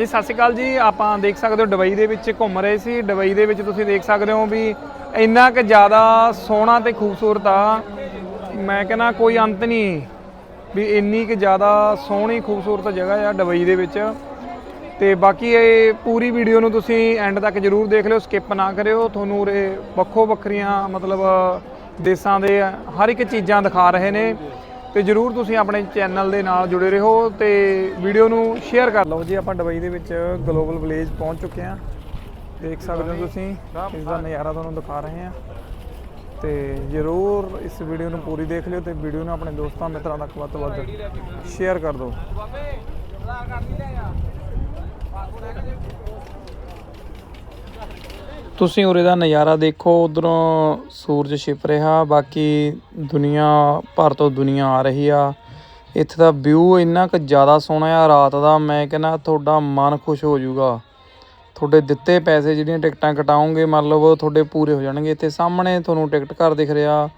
ਜੀ, ਸਤਿ ਸ਼੍ਰੀ ਅਕਾਲ ਜੀ। ਆਪਾਂ ਦੇਖ ਸਕਦੇ ਹੋ ਦੁਬਈ ਦੇ ਵਿੱਚ ਘੁੰਮ ਰਹੇ ਸੀ। ਦੁਬਈ ਦੇ ਵਿੱਚ ਤੁਸੀਂ ਦੇਖ ਸਕਦੇ ਹੋ ਵੀ ਇੰਨਾ ਕੁ ਜ਼ਿਆਦਾ ਸੋਹਣਾ ਤੇ ਖੂਬਸੂਰਤ ਆ। ਮੈਂ ਕਹਿੰਦਾ ਕੋਈ ਅੰਤ ਨਹੀਂ ਵੀ ਇੰਨੀ ਕੁ ਜ਼ਿਆਦਾ ਸੋਹਣੀ ਖੂਬਸੂਰਤ ਜਗ੍ਹਾ ਆ ਦੁਬਈ ਦੇ ਵਿੱਚ। ਤੇ ਬਾਕੀ ਇਹ ਪੂਰੀ ਵੀਡੀਓ ਨੂੰ ਤੁਸੀਂ ਐਂਡ ਤੱਕ ਜਰੂਰ ਦੇਖ ਲਿਓ ਸਕਿਪ ਨਾ ਕਰਿਓ। ਤੁਹਾਨੂੰ ਉਰੇ ਵੱਖੋ ਵੱਖਰੀਆਂ ਮਤਲਬ ਦੇਸ਼ਾਂ ਦੇ ਹਰ ਇੱਕ ਚੀਜ਼ਾਂ ਦਿਖਾ ਰਹੇ ਨੇ। ਤੇ ਜਰੂਰ ਤੁਸੀਂ ਆਪਣੇ ਚੈਨਲ ਦੇ ਨਾਲ ਜੁੜੇ ਰਹੋ ਤੇ ਵੀਡੀਓ ਨੂੰ ਸ਼ੇਅਰ ਕਰ ਲਓ। ਜੀ, ਆਪਾਂ ਦੁਬਈ ਦੇ ਵਿੱਚ ਗਲੋਬਲ ਵਿਲੇਜ ਪਹੁੰਚ ਚੁੱਕੇ ਹਾਂ। ਦੇਖ ਸਕਦੇ ਹੋ ਤੁਸੀਂ, ਇਸ ਦਾ ਨਜ਼ਾਰਾ ਤੁਹਾਨੂੰ ਦਿਖਾ ਰਹੇ ਹਾਂ। ਤੇ ਜਰੂਰ ਇਸ ਵੀਡੀਓ ਨੂੰ ਪੂਰੀ ਦੇਖ ਲਿਓ ਤੇ ਵੀਡੀਓ ਨੂੰ ਆਪਣੇ ਦੋਸਤਾਂ, ਮਿੱਤਰਾਂ ਤੱਕ ਵੱਧ ਤੋਂ ਵੱਧ ਸ਼ੇਅਰ ਕਰ ਦਿਓ। ਤੁਸੀਂ ਉਰੇ ਦਾ ਨਜ਼ਾਰਾ ਦੇਖੋ, ਉਧਰੋਂ ਸੂਰਜ ਛਿਪ ਰਿਹਾ, ਬਾਕੀ ਦੁਨੀਆ, ਭਰ ਤੋਂ ਦੁਨੀਆ ਆ ਰਹੀ ਆ। ਇੱਥੇ ਦਾ ਵਿਊ ਇੰਨਾ ਕੁ ਜ਼ਿਆਦਾ ਸੋਹਣਾ ਆ, ਰਾਤ ਦਾ ਮੈਂ ਕਹਿੰਦਾ ਤੁਹਾਡਾ ਮਨ ਖੁਸ਼ ਹੋ ਜਾਊਗਾ। ਤੁਹਾਡੇ ਦਿੱਤੇ ਪੈਸੇ ਜਿਹੜੀਆਂ ਟਿਕਟਾਂ ਕਟਾਉਂਗੇ ਮਤਲਬ ਉਹ ਤੁਹਾਡੇ ਪੂਰੇ ਹੋ ਜਾਣਗੇ। ਇੱਥੇ ਸਾਹਮਣੇ ਤੁਹਾਨੂੰ ਟਿਕਟ ਘਰ ਦਿਖ ਰਿਹਾ।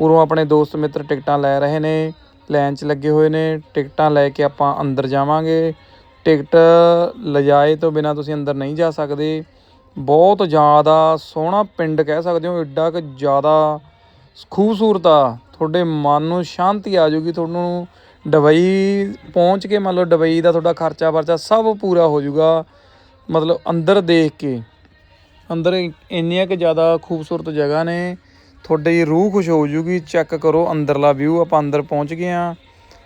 ਉਰੋਂ ਆਪਣੇ ਦੋਸਤ ਮਿੱਤਰ ਟਿਕਟਾਂ ਲੈ ਰਹੇ ਨੇ, ਲਾਈਨ 'ਚ ਲੱਗੇ ਹੋਏ ਨੇ। ਟਿਕਟਾਂ ਲੈ ਕੇ ਆਪਾਂ ਅੰਦਰ ਜਾਵਾਂਗੇ। ਟਿਕਟ ਲਜਾਏ ਤੋਂ ਬਿਨਾ ਤੁਸੀਂ ਅੰਦਰ ਨਹੀਂ ਜਾ ਸਕਦੇ। ਬਹੁਤ ਜ਼ਿਆਦਾ ਸੋਹਣਾ ਪਿੰਡ ਕਹਿ ਸਕਦੇ ਹੋ ਐਡਾ ਕਿ ਜ਼ਿਆਦਾ ਖੂਬਸੂਰਤ ਆ। ਤੁਹਾਡੇ ਮਨ ਨੂੰ ਸ਼ਾਂਤੀ ਆ ਜਾਊਗੀ, ਤੁਹਾਨੂੰ ਦੁਬਈ ਪਹੁੰਚ ਕੇ ਮੰਨ ਲਓ ਦੁਬਈ ਦਾ ਤੁਹਾਡਾ ਖਰਚਾ ਵਰਚਾ ਸਭ ਪੂਰਾ ਹੋ ਜਾਊਗਾ, ਮਤਲਬ ਅੰਦਰ ਦੇਖ ਕੇ। ਅੰਦਰ ਇੰਨੀਆਂ ਕਿ ਜ਼ਿਆਦਾ ਖੂਬਸੂਰਤ ਜਗ੍ਹਾ ਨੇ, ਤੁਹਾਡੀ ਰੂਹ ਖੁਸ਼ ਹੋ ਜੂਗੀ ਚੈੱਕ ਕਰੋ ਅੰਦਰਲਾ ਵਿਊ, ਆਪਾਂ ਅੰਦਰ ਪਹੁੰਚ ਗਏ ਆ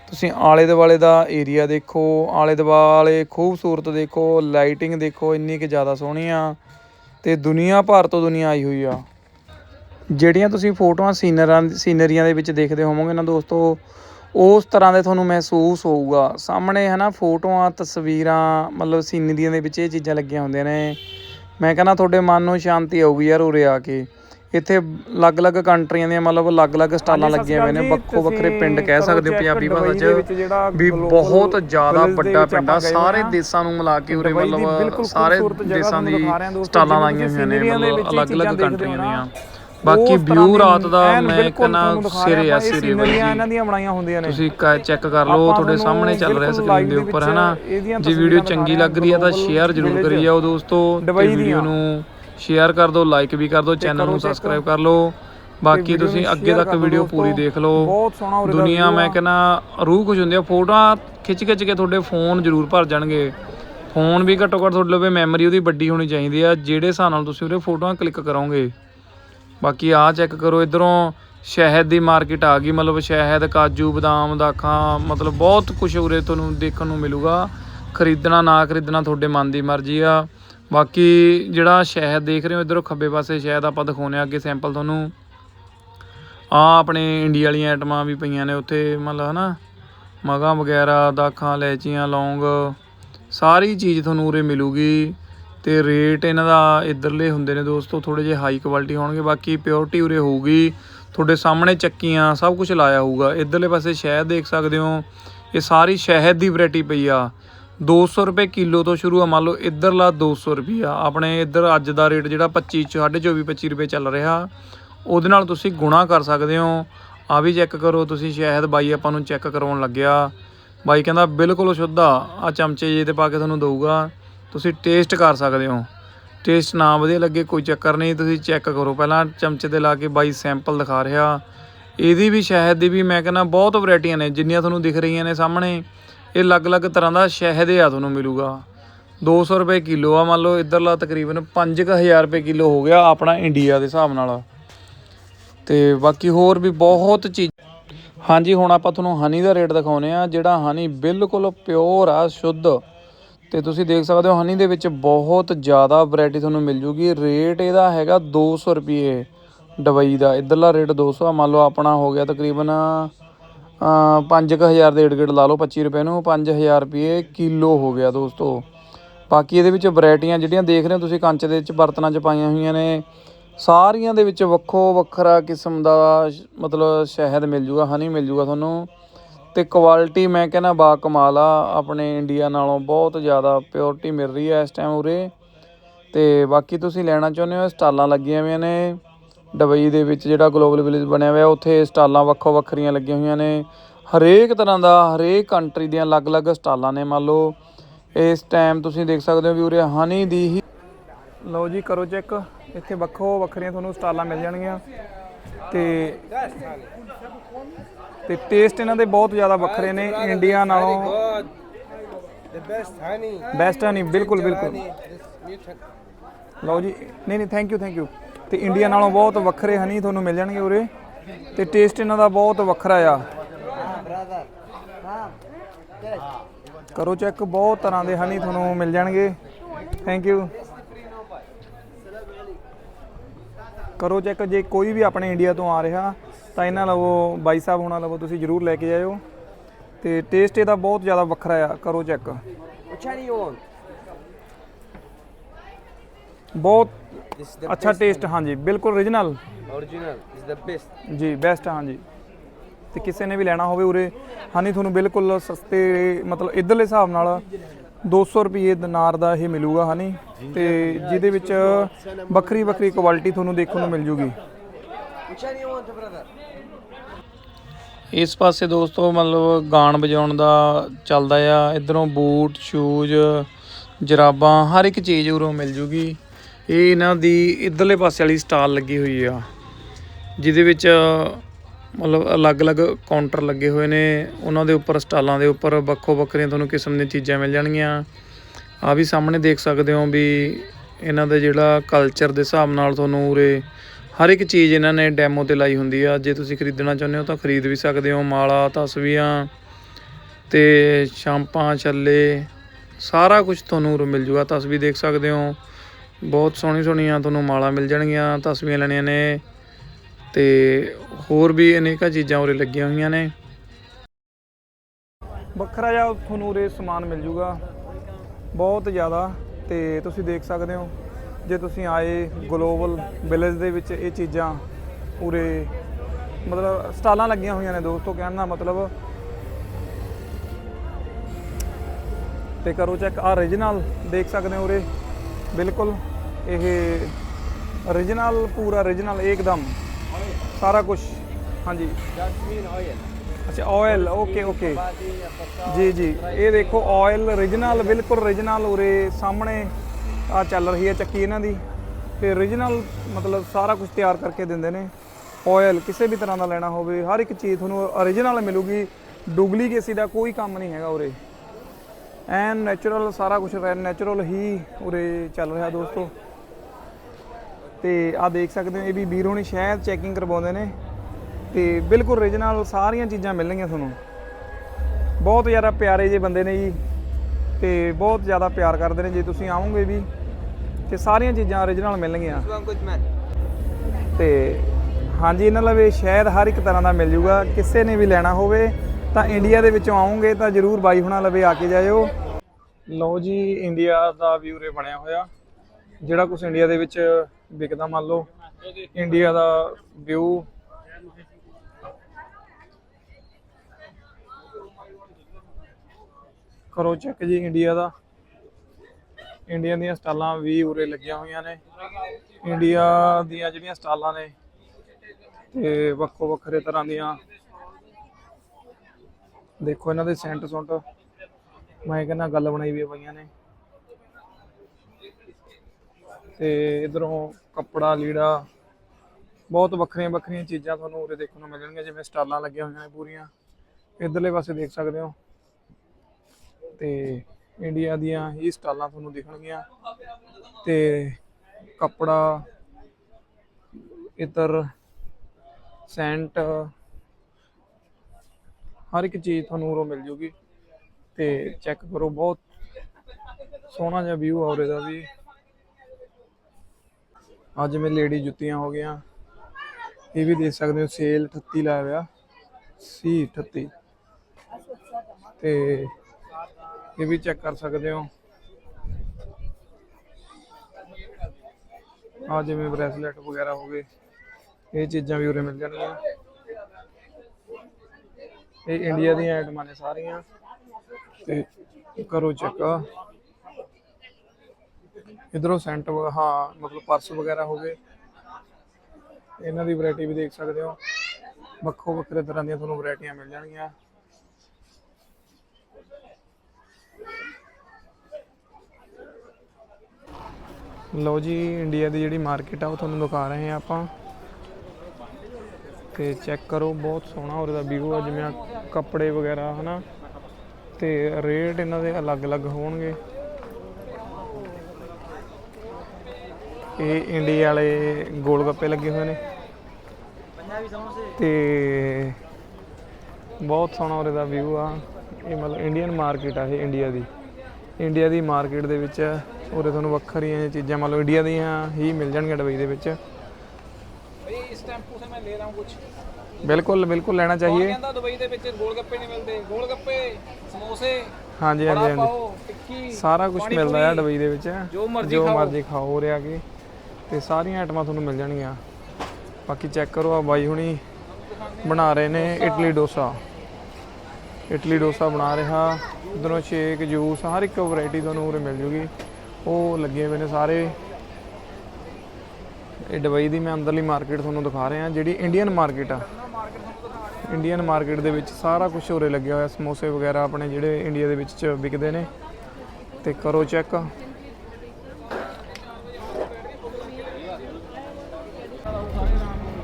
ਤੁਸੀਂ ਆਲੇ ਦੁਆਲੇ ਦਾ ਏਰੀਆ ਦੇਖੋ ਆਲੇ ਦੁਆਲੇ ਖੂਬਸੂਰਤ ਦੇਖੋ, ਲਾਈਟਿੰਗ ਦੇਖੋ, ਇੰਨੀ ਕਿ ਜ਼ਿਆਦਾ ਸੋਹਣੀ ਆ। ਤੇ ਦੁਨੀਆ ਭਰ ਤੋਂ ਦੁਨੀਆ ਆਈ ਹੋਈ ਆ। ਜਿਹੜੀਆਂ ਤੁਸੀਂ ਫੋਟੋਆਂ ਸੀਨਰਾਂ ਸੀਨਰੀਆਂ ਦੇ ਵਿੱਚ ਦੇਖਦੇ ਹੋਵੋਗੇ ਨਾ ਦੋਸਤੋ, ਉਸ ਤਰ੍ਹਾਂ ਦੇ ਤੁਹਾਨੂੰ ਮਹਿਸੂਸ ਹੋਊਗਾ। ਸਾਹਮਣੇ ਹੈ ਨਾ ਫੋਟੋਆਂ, ਤਸਵੀਰਾਂ, ਮਤਲਬ ਸੀਨਰੀਆਂ ਦੇ ਵਿੱਚ ਇਹ ਚੀਜ਼ਾਂ ਲੱਗੀਆਂ ਹੁੰਦੀਆਂ ਨੇ। ਮੈਂ ਕਹਿੰਦਾ ਤੁਹਾਡੇ ਮਨ ਨੂੰ ਸ਼ਾਂਤੀ ਆਊਗੀ ਯਾਰ ਉਰੇ ਆ ਕੇ। ਇੱਥੇ ਅਲੱਗ-ਅਲੱਗ ਕੰਟਰੀਆਂ ਦੀਆਂ ਮਤਲਬ ਅਲੱਗ-ਅਲੱਗ ਸਟਾਲਾਂ ਲੱਗੀਆਂ ਹੋਈਆਂ ਨੇ ਵੱਖੋ ਵੱਖਰੇ ਪਿੰਡ ਕਹਿ ਸਕਦੇ ਹੋ ਪੰਜਾਬੀ ਭਾਸ਼ਾ 'ਚ ਵੀ ਬਹੁਤ ਜ਼ਿਆਦਾ ਵੱਡਾ ਪਿੰਡ ਆ। ਸਾਰੇ ਦੇਸ਼ਾਂ ਨੂੰ ਮਿਲਾ ਕੇ ਉਰੇ ਮਤਲਬ ਸਾਰੇ ਦੇਸ਼ਾਂ ਦੀ ਸਟਾਲਾਂ ਲਾਈਆਂ ਹੋਈਆਂ ਨੇ ਮਤਲਬ ਅਲੱਗ-ਅਲੱਗ ਕੰਟਰੀਆਂ ਦੀਆਂ। ਬਾਕੀ ਵਿਊ ਰਾਤ ਦਾ ਮੈਂ ਕਹਿੰਦਾ ਸਿਰੇ ਆ ਸਿਰੇ ਬਾਈ ਇਹਨਾਂ ਦੀਆਂ ਬਣਾਈਆਂ ਹੁੰਦੀਆਂ ਨੇ। ਤੁਸੀਂ ਚੈੱਕ ਕਰ ਲਓ ਤੁਹਾਡੇ ਸਾਹਮਣੇ ਚੱਲ ਰਿਹਾ ਸਕਰੀਨ ਦੇ ਉੱਪਰ ਹੈ ਨਾ ਜੇ ਵੀਡੀਓ ਚੰਗੀ ਲੱਗ ਰਹੀ ਹੈ ਤਾਂ ਸ਼ੇਅਰ ਜ਼ਰੂਰ ਕਰੀ ਜਾਓ ਦੋਸਤੋ ਤੇ ਵੀਡੀਓ ਨੂੰ ਸ਼ੇਅਰ ਕਰ ਦਿਓ ਲਾਈਕ ਵੀ ਕਰ ਦਿਓ ਚੈਨਲ ਨੂੰ ਸਬਸਕ੍ਰਾਈਬ ਕਰ। ਲਓ। ਬਾਕੀ ਤੁਸੀਂ ਅੱਗੇ ਤੱਕ ਵੀਡੀਓ ਪੂਰੀ ਦੇਖ ਲਓ। ਦੁਨੀਆ ਮੈਂ। ਕਹਿੰਦਾ ਰੂਹ ਖੁਸ਼ ਹੁੰਦੀ ਆ। ਫੋਟੋਆਂ ਖਿੱਚ ਖਿੱਚ ਕੇ ਤੁਹਾਡੇ ਫੋਨ ਜ਼ਰੂਰ ਭਰ ਜਾਣਗੇ। ਫੋਨ ਵੀ ਘੱਟੋ ਘੱਟ ਤੁਹਾਡੇ ਲਵੇ ਮੈਮਰੀ ਉਹਦੀ ਵੱਡੀ ਹੋਣੀ ਚਾਹੀਦੀ ਆ। ਜਿਹੜੇ ਹਿਸਾਬ ਨਾਲ ਤੁਸੀਂ ਉਹਦੇ ਫੋਟੋਆਂ ਕਲਿੱਕ ਕਰੋਗੇ। ਬਾਕੀ ਆਹ ਚੈੱਕ ਕਰੋ ਇਧਰੋਂ ਸ਼ਹਿਦ ਦੀ ਮਾਰਕੀਟ ਆ ਗਈ। ਮਤਲਬ ਸ਼ਹਿਦ ਕਾਜੂ ਬਦਾਮ ਦਾਖਾਂ ਮਤਲਬ ਬਹੁਤ ਕੁਝ ਉਰੇ ਤੁਹਾਨੂੰ ਦੇਖਣ ਨੂੰ ਮਿਲੂਗਾ। ਖਰੀਦਣਾ ਨਾ ਖਰੀਦਣਾ ਤੁਹਾਡੇ ਮਨ ਦੀ ਮਰਜ਼ੀ ਆ। ਬਾਕੀ ਜਿਹੜਾ ਸ਼ਹਿਦ ਦੇਖ ਰਹੇ ਹੋ, ਇਧਰੋਂ ਖੱਬੇ ਪਾਸੇ ਸ਼ਹਿਦ ਆਪਾਂ ਦਿਖਾਉਨੇ ਆ ਅੱਗੇ ਸੈਂਪਲ ਤੁਹਾਨੂੰ। ਆ ਆਪਣੇ ਇੰਡੀਆ ਵਾਲੀਆਂ ਆਈਟਮਾਂ ਵੀ ਪਈਆਂ ਨੇ, ਉੱਥੇ ਮਤਲਬ ਹਨਾ, ਮਗਾ ਵਗੈਰਾ, ਦਾਖਾਂ ਲੈਚੀਆਂ ਲੌਂਗ, ਸਾਰੀ ਚੀਜ਼ ਤੁਹਾਨੂੰ ਉਰੇ ਮਿਲੂਗੀ। ਤੇ ਰੇਟ ਇਹਨਾਂ ਦਾ ਇਧਰਲੇ ਹੁੰਦੇ ਨੇ ਦੋਸਤੋ ਥੋੜੇ ਜਿਹੇ ਹਾਈ ਕੁਆਲਿਟੀ ਹੋਣਗੇ, ਬਾਕੀ ਪਿਓਰਟੀ ਉਰੇ ਹੋਊਗੀ। ਤੁਹਾਡੇ ਸਾਹਮਣੇ ਚੱਕੀਆਂ, ਸਭ ਕੁਝ ਲਾਇਆ ਹੋਊਗਾ। ਇਧਰਲੇ ਪਾਸੇ ਸ਼ਹਿਦ ਦੇਖ ਸਕਦੇ ਹੋ, ਇਹ ਸਾਰੀ ਸ਼ਹਿਦ ਦੀ ਵੈਰਾਈਟੀ ਪਈ ਆ। 200 ਰੁਪਏ ਕਿਲੋ ਤੋਂ ਸ਼ੁਰੂ ਆ, ਮੰਨ ਲਓ ਇਧਰਲਾ 200 ਰੁਪਿਆ ਆਪਣੇ ਇੱਧਰ ਅੱਜ ਦਾ ਰੇਟ ਜਿਹੜਾ 25 24 25 ਰੁਪਏ ਚੱਲ ਰਿਹਾ। ਉਹਦੇ ਨਾਲ ਤੁਸੀਂ ਗੁਣਾ ਕਰ ਸਕਦੇ ਹੋ। ਆ ਵੀ ਚੈੱਕ ਕਰੋ, ਤੁਸੀਂ ਸ਼ਹਿਦ ਬਾਈ ਆਪਾਂ ਨੂੰ ਚੈੱਕ ਕਰਵਾਉਣ ਲੱਗਿਆ। ਬਾਈ ਕਹਿੰਦਾ, ਬਿਲਕੁਲ ਸ਼ੁੱਧ ਆ ਆ ਚਮਚੇ ਜੇ ਤੇ ਪਾ ਕੇ ਤੁਹਾਨੂੰ ਦਊਗਾ। ਤੁਸੀਂ ਟੇਸਟ ਕਰ ਸਕਦੇ ਹੋ। ਟੇਸਟ ਨਾ ਵਧੀਆ ਲੱਗੇ, ਕੋਈ ਚੱਕਰ ਨਹੀਂ, ਤੁਸੀਂ ਚੈੱਕ ਕਰੋ। ਪਹਿਲਾਂ ਚਮਚੇ ਤੇ ਲਾ ਕੇ ਬਾਈ ਸੈਂਪਲ ਦਿਖਾ ਰਿਹਾ। ਇਹਦੀ ਵੀ ਸ਼ਹਿਦ ਦੀ ਵੀ ਮੈਂ ਕਹਿੰਦਾ ਬਹੁਤ ਵੈਰਾਈਟੀਆਂ ਨੇ, ਜਿੰਨੀਆਂ ਤੁਹਾਨੂੰ ਦਿਖ ਰਹੀਆਂ ਨੇ ਸਾਹਮਣੇ। ਇਹ ਅਲੱਗ-ਅਲੱਗ ਤਰ੍ਹਾਂ ਦਾ ਸ਼ਹਿਦ ਆ ਤੁਹਾਨੂੰ ਮਿਲੂਗਾ। 200 ਰੁਪਏ ਕਿਲੋ ਆ, ਮੰਨ ਲਓ ਇੱਧਰਲਾ ਤਕਰੀਬਨ 5000 ਰੁਪਏ ਕਿਲੋ ਹੋ ਗਿਆ ਆਪਣਾ ਇੰਡੀਆ ਦੇ ਹਿਸਾਬ ਨਾਲ। ਤੇ ਬਾਕੀ ਹੋਰ ਵੀ ਬਹੁਤ ਚੀਜ਼ ਹਾਂਜੀ, ਹੁਣ ਆਪਾਂ ਤੁਹਾਨੂੰ ਹਨੀ ਦਾ ਰੇਟ ਦਿਖਾਉਨੇ ਆ ਜਿਹੜਾ ਹਨੀ ਬਿਲਕੁਲ ਪਿਓਰ ਆ, ਸ਼ੁੱਧ। ਤੇ ਤੁਸੀਂ ਦੇਖ ਸਕਦੇ ਹੋ ਹਨੀ ਦੇ ਵਿੱਚ ਬਹੁਤ ਜ਼ਿਆਦਾ ਵੈਰਾਈਟੀ ਤੁਹਾਨੂੰ ਮਿਲ ਜੂਗੀ। ਰੇਟ ਇਹਦਾ ਹੈਗਾ 200 ਰੁਪਏ। ਡਬਈ ਦਾ ਇਧਰਲਾ ਰੇਟ 200 ਆ, ਮੰਨ ਲਓ ਆਪਣਾ ਹੋ ਗਿਆ ਤਕਰੀਬਨ ਪੰਜ ਕੁ ਹਜ਼ਾਰ ਦੇ ਏੜ ਲਾ ਲਓ 25 ਰੁਪਏ ਨੂੰ 5000 ਰੁਪਏ ਕਿਲੋ ਹੋ ਗਿਆ ਦੋਸਤੋ। ਬਾਕੀ ਇਹਦੇ ਵਿੱਚ ਵੈਰਾਈਟੀਆਂ ਜਿਹੜੀਆਂ ਦੇਖ ਰਹੇ ਹੋ ਤੁਸੀਂ, ਕੰਚ ਦੇ ਵਿੱਚ ਬਰਤਨਾਂ 'ਚ ਪਾਈਆਂ ਹੋਈਆਂ ਨੇ। ਸਾਰੀਆਂ ਦੇ ਵਿੱਚ ਵੱਖੋ ਵੱਖਰਾ ਕਿਸਮ ਦਾ ਮਤਲਬ ਸ਼ਹਿਦ ਮਿਲ ਜੂਗਾ ਹਨੀ ਮਿਲ ਜੂਗਾ ਤੁਹਾਨੂੰ। ਤੇ ਕੁਆਲਿਟੀ ਮੈਂ ਕਹਿੰਦਾ ਬਾ ਕਮਾਲ ਆ, ਆਪਣੇ ਇੰਡੀਆ ਨਾਲੋਂ ਬਹੁਤ ਜ਼ਿਆਦਾ ਪਿਓਰਟੀ ਮਿਲ ਰਹੀ ਹੈ ਇਸ ਟਾਈਮ ਉਰੇ। ਤੇ ਬਾਕੀ ਤੁਸੀਂ ਲੈਣਾ ਚਾਹੁੰਦੇ ਹੋ ਸਟਾਲਾਂ ਲੱਗੀਆਂ ਹੋਈਆਂ ਨੇ। ਦੁਬਈ ਦੇ ਵਿੱਚ ਜਿਹੜਾ ਗਲੋਬਲ ਵਿਲੇਜ ਬਣਿਆ ਹੋਇਆ ਉੱਥੇ ਸਟਾਲਾਂ ਵੱਖੋ ਵੱਖਰੀਆਂ ਲੱਗੀਆਂ ਹੋਈਆਂ ਨੇ। ਹਰੇਕ ਤਰ੍ਹਾਂ ਦਾ ਹਰੇਕ ਕੰਟਰੀ ਦੀਆਂ ਅਲੱਗ-ਅਲੱਗ ਸਟਾਲਾਂ ਨੇ ਮੰਨ ਲਓ ਇਸ ਟਾਈਮ ਤੁਸੀਂ ਦੇਖ ਸਕਦੇ ਹੋ ਵੀ ਉਰੇ ਹਨੀ ਦੀ ਹੀ ਲਓ ਜੀ ਕਰੋ ਚੈੱਕ ਇੱਥੇ ਵੱਖੋ ਵੱਖਰੀਆਂ ਤੁਹਾਨੂੰ ਸਟਾਲਾਂ ਮਿਲ ਜਾਣਗੀਆਂ। ਤੇ ਤੇ ਟੇਸਟ ਇਹਨਾਂ ਦੇ ਬਹੁਤ ਜ਼ਿਆਦਾ ਵੱਖਰੇ ਨੇ ਇੰਡੀਆ ਨਾਲੋਂ। God, the ਬੈਸਟ ਹੈ ਨਹੀਂ ਬਿਲਕੁਲ ਬਿਲਕੁਲ। ਲਓ ਜੀ ਨਹੀਂ ਨਹੀਂ ਥੈਂਕ ਯੂ ਥੈਂਕ ਯੂ ਤੇ ਇੰਡੀਆ ਨਾਲੋਂ ਬਹੁਤ ਵੱਖਰੇ ਹਨੀ ਤੁਹਾਨੂੰ ਮਿਲ ਜਾਣਗੇ ਉਰੇ। ਤੇ ਟੇਸਟ ਇਹਨਾਂ ਦਾ ਬਹੁਤ ਵੱਖਰਾ ਆ। ਕਰੋ ਚੈੱਕ ਬਹੁਤ ਤਰ੍ਹਾਂ ਦੇ ਹਨੀ ਤੁਹਾਨੂੰ ਮਿਲ ਜਾਣਗੇ। ਥੈਂਕ ਯੂ ਕਰੋ ਚੈੱਕ ਜੇ ਕੋਈ ਵੀ ਆਪਣੇ ਇੰਡੀਆ ਤੋਂ ਆ ਰਿਹਾ, ਤਾਂ ਇਹਨਾਂ ਲਵੋ, ਬਾਈ ਸਾਹਿਬ ਹੋਣਾ ਲਵੋ, ਤੁਸੀਂ ਜਰੂਰ ਲੈ ਕੇ ਜਾਇਓ। ਤੇ ਟੇਸਟ ਇਹਦਾ ਬਹੁਤ ਜ਼ਿਆਦਾ ਵੱਖਰਾ ਆ। ਕਰੋ ਚੈੱਕ Which honey you? ਬਹੁਤ This is the ਅੱਛਾ best ਟੇਸਟ ਹਾਂਜੀ ਬਿਲਕੁਲ origignal Original. This is the best. ਜੀ ਬੈਸਟ ਹਾਂਜੀ ਤੇ ਕਿਸੇ ਨੇ ਵੀ ਲੈਣਾ ਹੋਵੇ ਉਰੇ ਹਨੀ ਤੁਹਾਨੂੰ ਬਿਲਕੁਲ ਸਸਤੇ ਮਤਲਬ ਇਧਰਲੇ ਹਿਸਾਬ ਨਾਲ 200 ਰੁਪਏ ਦਿਨਾਰ ਦਾ ਇਹ ਮਿਲੂਗਾ ਹਨੀ ਤੇ ਜਿਹਦੇ ਵਿੱਚ ਵੱਖਰੀ ਵੱਖਰੀ ਕੁਆਲਿਟੀ ਤੁਹਾਨੂੰ ਦੇਖਣ ਨੂੰ ਮਿਲ ਜੂਗੀ Which honey you want, brother? ਇਸ ਪਾਸੇ ਦੋਸਤੋ ਮਤਲਬ ਗਾਣ ਵਜਾਉਣ ਦਾ ਚੱਲਦਾ ਆ ਇਧਰੋਂ ਬੂਟ ਸ਼ੂਜ਼ ਜਰਾਬਾਂ ਹਰ ਇੱਕ ਚੀਜ਼ ਉਰੋਂ ਮਿਲ ਜੂਗੀ ਇਹ ਇਹਨਾਂ ਦੀ ਇਧਰਲੇ ਪਾਸੇ ਵਾਲੀ ਸਟਾਲ ਲੱਗੀ ਹੋਈ ਆ, ਜਿਹਦੇ ਵਿੱਚ ਮਤਲਬ ਅਲੱਗ-ਅਲੱਗ ਕਾਊਂਟਰ ਲੱਗੇ ਹੋਏ ਨੇ। ਉਹਨਾਂ ਦੇ ਉੱਪਰ ਸਟਾਲਾਂ ਦੇ ਉੱਪਰ ਵੱਖੋ ਵੱਖਰੀਆਂ ਤੁਹਾਨੂੰ ਕਿਸਮ ਦੀਆਂ ਚੀਜ਼ਾਂ ਮਿਲ ਜਾਣਗੀਆਂ। ਆ ਵੀ ਸਾਹਮਣੇ ਦੇਖ ਸਕਦੇ ਹੋ ਵੀ ਇਹਨਾਂ ਦਾ ਜਿਹੜਾ ਕਲਚਰ ਦੇ ਹਿਸਾਬ ਨਾਲ ਤੁਹਾਨੂੰ ਉਰੇ ਹਰ ਇੱਕ ਚੀਜ਼ ਇਹਨਾਂ ਨੇ ਡੈਮੋ ਤੇ ਲਾਈ ਹੁੰਦੀ ਆ। ਜੇ ਤੁਸੀਂ ਖਰੀਦਣਾ ਚਾਹੁੰਦੇ ਹੋ ਤਾਂ ਖਰੀਦ ਵੀ ਸਕਦੇ ਹੋ। ਮਾਲਾ ਤਸਵੀਆਂ ਤੇ ਸ਼ਾਂਪਾਂ, ਛੱਲੇ, ਸਾਰਾ ਕੁਝ ਤੁਹਾਨੂੰ ਉਰੇ ਮਿਲ ਜੂਗਾ। ਤਸਵੀਰ ਦੇਖ ਸਕਦੇ ਹੋ। ਬਹੁਤ ਸੋਹਣੀ ਸੋਹਣੀਆਂ ਤੁਹਾਨੂੰ ਮਾਲਾ ਮਿਲ ਜਾਣਗੀਆਂ, ਤਸਵੀਰਾਂ ਲੈਣੀਆਂ ਨੇ। ਤੇ ਹੋਰ ਵੀ ਅਨੇਕਾਂ ਚੀਜ਼ਾਂ ਉਰੇ ਲੱਗੀਆਂ ਹੋਈਆਂ ਨੇ। ਵੱਖਰਾ ਜਿਹਾ ਤੁਹਾਨੂੰ ਉਰੇ ਸਮਾਨ ਮਿਲ ਜੂਗਾ। ਬਹੁਤ ਜ਼ਿਆਦਾ ਤੇ ਤੁਸੀਂ ਦੇਖ ਸਕਦੇ ਹੋ, ਜੇ ਤੁਸੀਂ ਆਏ ਗਲੋਬਲ ਵਿਲੇਜ ਦੇ ਵਿੱਚ ਇਹ ਚੀਜ਼ਾਂ ਉਰੇ ਮਤਲਬ ਸਟਾਲਾਂ ਲੱਗੀਆਂ ਹੋਈਆਂ ਨੇ ਦੋਸਤੋ, ਕਹਿਣ ਦਾ ਮਤਲਬ। ਤੇ ਕਰੋ ਚੈੱਕ ਆ origignal ਦੇਖ ਸਕਦੇ ਹੋ ਉਰੇ। ਬਿਲਕੁਲ ਇਹ origignal ਪੂਰਾ origignal ਇੱਕਦਮ। ਸਾਰਾ ਕੁਝ ਹਾਂਜੀ। Jasmine oil. ਅੱਛਾ ਆਇਲ ਓਕੇ ਓਕੇ ਜੀ ਜੀ। ਇਹ ਦੇਖੋ ਆਇਲ origignal ਬਿਲਕੁਲ origignal ਉਰੇ ਸਾਹਮਣੇ। ਆ ਚੱਲ ਰਹੀ ਹੈ ਚੱਕੀ ਇਹਨਾਂ ਦੀ। ਤੇ origignal ਮਤਲਬ ਸਾਰਾ ਕੁਝ ਤਿਆਰ ਕਰਕੇ ਦਿੰਦੇ ਨੇ। ਆਇਲ ਕਿਸੇ ਵੀ ਤਰ੍ਹਾਂ ਦਾ ਲੈਣਾ ਹੋਵੇ, ਹਰ ਇੱਕ ਚੀਜ਼ ਤੁਹਾਨੂੰ origignal ਮਿਲੂਗੀ। ਡੁਪਲੀਕੇਸੀ ਦਾ ਕੋਈ ਕੰਮ ਨਹੀਂ ਹੈਗਾ ਉਰੇ। ਐਨ ਨੈਚੁਰਲ ਸਾਰਾ ਕੁਝ ਨੈਚੁਰਲ ਹੀ ਉਰੇ ਚੱਲ ਰਿਹਾ ਦੋਸਤੋ। ਤੇ ਆ ਦੇਖ ਸਕਦੇ ਹੋ ਇਹ ਵੀ ਵੀਰ ਹੋਣੀ ਸ਼ਾਇਦ ਚੈਕਿੰਗ ਕਰਵਾਉਂਦੇ ਨੇ। ਤੇ ਬਿਲਕੁਲ origignal ਸਾਰੀਆਂ ਚੀਜ਼ਾਂ ਮਿਲਣਗੀਆਂ ਤੁਹਾਨੂੰ। ਬਹੁਤ ਜ਼ਿਆਦਾ ਪਿਆਰੇ ਜੇ ਬੰਦੇ ਨੇ ਜੀ। ਤੇ ਬਹੁਤ ਜ਼ਿਆਦਾ ਪਿਆਰ ਕਰਦੇ ਨੇ ਜੇ ਤੁਸੀਂ ਆਵੋਗੇ ਵੀ ਤੇ ਸਾਰੀਆਂ ਚੀਜ਼ਾਂ origignal ਮਿਲਣਗੀਆਂ. ਤੇ ਹਾਂਜੀ ਇਹਨਾਂ ਲਵੇ ਸ਼ਾਇਦ ਹਰ ਇੱਕ ਤਰ੍ਹਾਂ ਦਾ ਮਿਲ ਜੂਗਾ। ਕਿਸੇ ਨੇ ਵੀ ਲੈਣਾ ਹੋਵੇ ਤਾਂ ਇੰਡੀਆ ਦੇ ਵਿੱਚੋਂ ਆਉਂਗੇ ਤਾਂ ਜਰੂਰ ਬਾਈ ਹੁਣਾਂ ਲਵੇ ਆ ਕੇ ਜਾਇਓ। ਲਓ ਜੀ ਇੰਡੀਆ ਦਾ ਵਿਊ ਰੇ ਬਣਿਆ ਹੋਇਆ। ਜਿਹੜਾ ਕੁਝ ਇੰਡੀਆ ਦੇ ਵਿੱਚ ਵਿਕਦਾ, ਮੰਨ ਲਓ ਇੰਡੀਆ ਦਾ ਵਿਊ ਕਰੋ ਚੈੱਕ ਜੀ ਇੰਡੀਆ ਦਾ। ਇੰਡੀਆ ਦੀਆਂ ਸਟਾਲਾਂ ਵੀ ਉਰੇ ਲੱਗੀਆਂ ਹੋਈਆਂ ਨੇ। ਇੰਡੀਆ ਦੀਆਂ ਜਿਹੜੀਆਂ ਸਟਾਲਾਂ ਨੇ, ਤੇ ਵੱਖੋ ਵੱਖਰੇ ਤਰ੍ਹਾਂ ਦੀਆਂ ਦੇਖੋ ਇਹਨਾਂ ਦੇ ਸੈਂਟ ਸੁੰਟ। ਮੈਂ ਕਹਿੰਦਾ ਗੱਲ ਬਣਾਈ ਵੀ ਪਈਆਂ ਨੇ। ਤੇ ਇਧਰੋਂ ਕੱਪੜਾ, ਲੀੜਾ, ਬਹੁਤ ਵੱਖਰੀਆਂ ਵੱਖਰੀਆਂ ਚੀਜ਼ਾਂ ਤੁਹਾਨੂੰ ਉਰੇ ਦੇਖਣ ਨੂੰ ਮਿਲਣਗੀਆਂ, ਜਿਵੇਂ ਸਟਾਲਾਂ ਲੱਗੀਆਂ ਹੋਈਆਂ ਨੇ ਪੂਰੀਆਂ। ਇਧਰਲੇ ਪਾਸੇ ਦੇਖ ਸਕਦੇ ਹੋ। ਤੇ ਇੰਡੀਆ ਦੀਆਂ ਹੀ ਸਟਾਲਾਂ ਤੁਹਾਨੂੰ ਦਿਖਣਗੀਆਂ। ਤੇ ਕੱਪੜਾ ਇਤਰ ਸੈਂਟ ਹਰ ਇੱਕ ਚੀਜ਼ ਤੁਹਾਨੂੰ ਉਰੋਂ ਮਿਲ ਜੂਗੀ ਤੇ ਚੈੱਕ ਕਰੋ, ਬਹੁਤ ਸੋਹਣਾ ਜਿਹਾ ਵਿਊ ਆ ਉਰੇ ਦਾ ਵੀ। ਅੱਜ ਜਿਵੇਂ ਲੇਡੀ ਜੁੱਤੀਆਂ ਹੋ ਗਈਆਂ। ਇਹ ਵੀ ਦੇਖ ਸਕਦੇ ਹੋ ਸੇਲ 38 ਲਾਇਆ ਹੋਇਆ। ਸੀ 38 ਤੇ ਇਹ ਵੀ ਚੈੱਕ ਕਰ ਸਕਦੇ ਹੋ। ਆ ਜਿਵੇਂ ਬ੍ਰੈਸਲੇਟ ਵਗੈਰਾ ਹੋ ਗਏ, ਇਹ ਚੀਜ਼ਾਂ ਵੀ ਉਰੇ ਮਿਲ ਜਾਣਗੀਆਂ। ਇਹ ਇੰਡੀਆ ਦੀਆਂ ਆਈਟਮਾਂ ਨੇ ਸਾਰੀਆਂ। ਤੇ ਕਰੋ ਚੈੱਕ ਇਧਰੋਂ ਸੈਂਟ ਹਾਂ, ਮਤਲਬ ਪਰਸ ਵਗੈਰਾ ਹੋਵੇ ਇਹਨਾਂ ਦੀ ਵੈਰਾਈਟੀ ਵੀ ਦੇਖ ਸਕਦੇ ਹੋ। ਵੱਖੋ ਵੱਖਰੇ ਤਰ੍ਹਾਂ ਦੀਆਂ ਤੁਹਾਨੂੰ ਵੈਰਾਈਟੀਆਂ ਮਿਲ ਜਾਣਗੀਆਂ। ਲੋ ਜੀ ਇੰਡੀਆ ਦੀ ਜਿਹੜੀ ਮਾਰਕੀਟ ਆ, ਉਹ ਤੁਹਾਨੂੰ ਦਿਖਾ ਰਹੇ ਆ ਆਪਾਂ। ਤੇ ਚੈੱਕ ਕਰੋ, ਬਹੁਤ ਸੋਹਣਾ ਉਰੇ ਦਾ ਵਿਊ ਆ, ਜਿਵੇਂ ਕੱਪੜੇ ਵਗੈਰਾ, ਹਨਾ? ਤੇ ਰੇਟ ਇਹਨਾਂ ਦੇ ਅਲੱਗ-ਅਲੱਗ ਹੋਣਗੇ। ਇਹ ਇੰਡੀਆ ਵਾਲੇ ਗੋਲ ਗੱਪੇ ਲੱਗੇ ਹੋਏ ਨੇ। ਤੇ ਬਹੁਤ ਸੋਹਣਾ ਉਰੇ ਦਾ ਵਿਊ ਆ। ਇਹ ਮਤਲਬ ਇੰਡੀਅਨ ਮਾਰਕੀਟ ਆ, ਇਹ ਇੰਡੀਆ ਦੀ। ਇੰਡੀਆ ਦੀ ਮਾਰਕੀਟ ਦੇ ਵਿੱਚ ਉਰੇ ਤੁਹਾਨੂੰ ਵੱਖਰੀਆਂ ਚੀਜ਼ਾਂ, ਮਤਲਬ ਇੰਡੀਆ ਦੀਆਂ ਹੀ ਮਿਲ ਜਾਣਗੀਆਂ ਡਬਈ ਦੇ ਵਿੱਚ। ਬਈ ਇਸ ਟਾਈਮ मैं ले ਲੈਣਾ ਚਾਹੀਏ। ਹਾਂਜੀ ਹਾਂਜੀ ਹਾਂਜੀ। ਸਾਰਾ ਕੁਝ ਮਿਲਦਾ ਹੈ ਦੁਬਈ ਦੇ ਵਿੱਚ। ਜੋ ਮਰਜ਼ੀ ਖਾਓ। ਹੋ ਰਿਹਾ ਕਿ। ਤੇ ਸਾਰੀਆਂ ਆਈਟਮਾਂ ਤੁਹਾਨੂੰ ਮਿਲ ਜਾਣਗੀਆਂ। ਬਾਕੀ ਚੈੱਕ ਕਰੋ ਆ ਬਾਈ ਹੁਣੀ ਬਣਾ ਰਹੇ ਨੇ ਇਟਲੀ ਡੋਸਾ। ਇਟਲੀ ਡੋਸਾ ਬਣਾ ਰਿਹਾ। ਉਧਰੋਂ ਸ਼ੇਕ ਜੂਸ ਹਰ ਇੱਕ ਵੈਰਾਈਟੀ ਤੁਹਾਨੂੰ ਉਰੇ ਮਿਲ ਜੂਗੀ। ਉਹ ਲੱਗੇ ਹੋਏ ਨੇ ਸਾਰੇ। ਇਹ ਦੁਬਈ ਦੀ ਮੈਂ ਅੰਦਰਲੀ ਮਾਰਕੀਟ ਤੁਹਾਨੂੰ ਦਿਖਾ ਰਿਹਾ, ਜਿਹੜੀ ਇੰਡੀਅਨ ਮਾਰਕੀਟ ਆ। ਇੰਡੀਅਨ ਮਾਰਕੀਟ ਦੇ ਵਿੱਚ ਸਾਰਾ ਕੁਝ ਉਰੇ ਲੱਗਿਆ ਹੋਇਆ, ਸਮੋਸੇ ਵਗੈਰਾ ਆਪਣੇ ਜਿਹੜੇ ਇੰਡੀਆ ਦੇ ਵਿੱਚ ਵਿਕਦੇ ਨੇ। ਤੇ ਕਰੋ ਚੈੱਕ।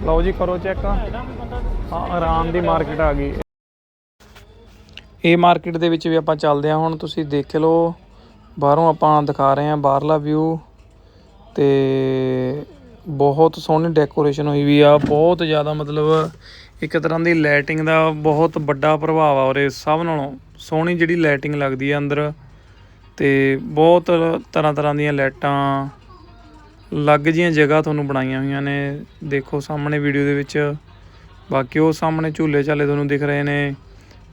ਲਓ ਜੀ, ਕਰੋ ਚੈੱਕ। ਹਾਂ, ਆਰਾਮ ਦੀ ਮਾਰਕੀਟ ਆ ਗਈ। ਇਹ ਮਾਰਕੀਟ ਦੇ ਵਿੱਚ ਵੀ ਆਪਾਂ ਚੱਲਦੇ ਹਾਂ ਹੁਣ, ਤੁਸੀਂ ਦੇਖ ਲਓ। ਬਾਹਰੋਂ ਆਪਾਂ ਦਿਖਾ ਰਹੇ ਹਾਂ ਬਾਹਰਲਾ ਵਿਊ ਤੇ ਬਹੁਤ ਸੋਹਣੀ ਡੈਕੋਰੇਸ਼ਨ ਹੋਈ ਵੀ ਆ, ਬਹੁਤ ਜ਼ਿਆਦਾ ਮਤਲਬ ਇੱਕ ਤਰ੍ਹਾਂ ਦੀ ਲਾਈਟਿੰਗ ਦਾ ਬਹੁਤ ਵੱਡਾ ਪ੍ਰਭਾਵ ਆ ਉਰੇ, ਸਭ ਨਾਲੋਂ ਸੋਹਣੀ ਜਿਹੜੀ ਲਾਈਟਿੰਗ ਲੱਗਦੀ ਆ ਅੰਦਰ ਤੇ ਬਹੁਤ ਤਰ੍ਹਾਂ ਤਰ੍ਹਾਂ ਦੀਆਂ ਲਾਈਟਾਂ ਅਲੱਗ ਜੀਆਂ ਜਗ੍ਹਾ ਤੁਹਾਨੂੰ ਬਣਾਈਆਂ ਹੋਈਆਂ ਨੇ, ਦੇਖੋ ਸਾਹਮਣੇ ਵੀਡੀਓ ਦੇ ਵਿੱਚ, ਬਾਕੀ ਉਹ ਸਾਹਮਣੇ ਝੂਲੇ ਚਾਲੇ ਤੁਹਾਨੂੰ ਦਿਖ ਰਹੇ ਨੇ,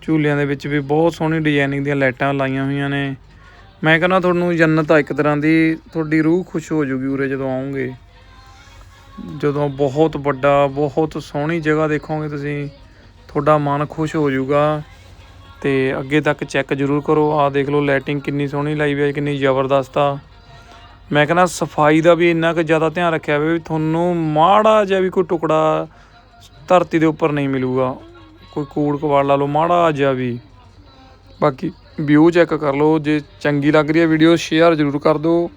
ਝੂਲਿਆਂ ਦੇ ਵਿੱਚ ਵੀ ਬਹੁਤ ਸੋਹਣੀ ਡਿਜ਼ਾਈਨਿੰਗ ਦੀਆਂ ਲਾਈਟਾਂ ਲਾਈਆਂ ਹੋਈਆਂ ਨੇ, ਮੈਂ ਕਹਿੰਦਾ ਤੁਹਾਨੂੰ ਜੰਨਤ ਆ ਇੱਕ ਤਰ੍ਹਾਂ ਦੀ, ਤੁਹਾਡੀ ਰੂਹ ਖੁਸ਼ ਹੋ ਜਾਊਗੀ ਉਰੇ ਜਦੋਂ ਆਉਂਗੇ। ਜਦੋਂ ਬਹੁਤ ਵੱਡਾ, ਬਹੁਤ ਸੋਹਣੀ ਜਗ੍ਹਾ ਦੇਖੋਗੇ ਤੁਸੀਂ, ਤੁਹਾਡਾ ਮਨ ਖੁਸ਼ ਹੋ ਜਾਊਗਾ। ਤੇ ਅੱਗੇ ਤੱਕ ਚੈੱਕ ਜ਼ਰੂਰ ਕਰੋ। ਆਹ ਦੇਖ ਲਓ ਲਾਈਟਿੰਗ ਕਿੰਨੀ ਸੋਹਣੀ ਲਾਈ ਹੋਈ ਹੈ, ਕਿੰਨੀ ਜ਼ਬਰਦਸਤ ਆ। ਮੈਂ ਕਹਿੰਦਾ, ਸਫ਼ਾਈ ਦਾ ਵੀ ਇੰਨਾ ਕੁ ਜ਼ਿਆਦਾ ਧਿਆਨ ਰੱਖਿਆ ਹੋਵੇ, ਵੀ ਤੁਹਾਨੂੰ ਮਾੜਾ ਜਿਹਾ ਵੀ ਕੋਈ ਟੁਕੜਾ ਧਰਤੀ ਦੇ ਉੱਪਰ ਨਹੀਂ ਮਿਲੂਗਾ। ਕੋਈ ਕੂੜ ਕਵਾੜ ਲਾ ਲਓ, ਮਾੜਾ ਜਿਹਾ ਵੀ। ਬਾਕੀ ਵਿਊ ਚੈੱਕ ਕਰ ਲਓ, ਜੇ ਚੰਗੀ ਲੱਗ ਰਹੀ ਹੈ ਵੀਡੀਓ ਸ਼ੇਅਰ ਜ਼ਰੂਰ ਕਰ ਦਿਓ।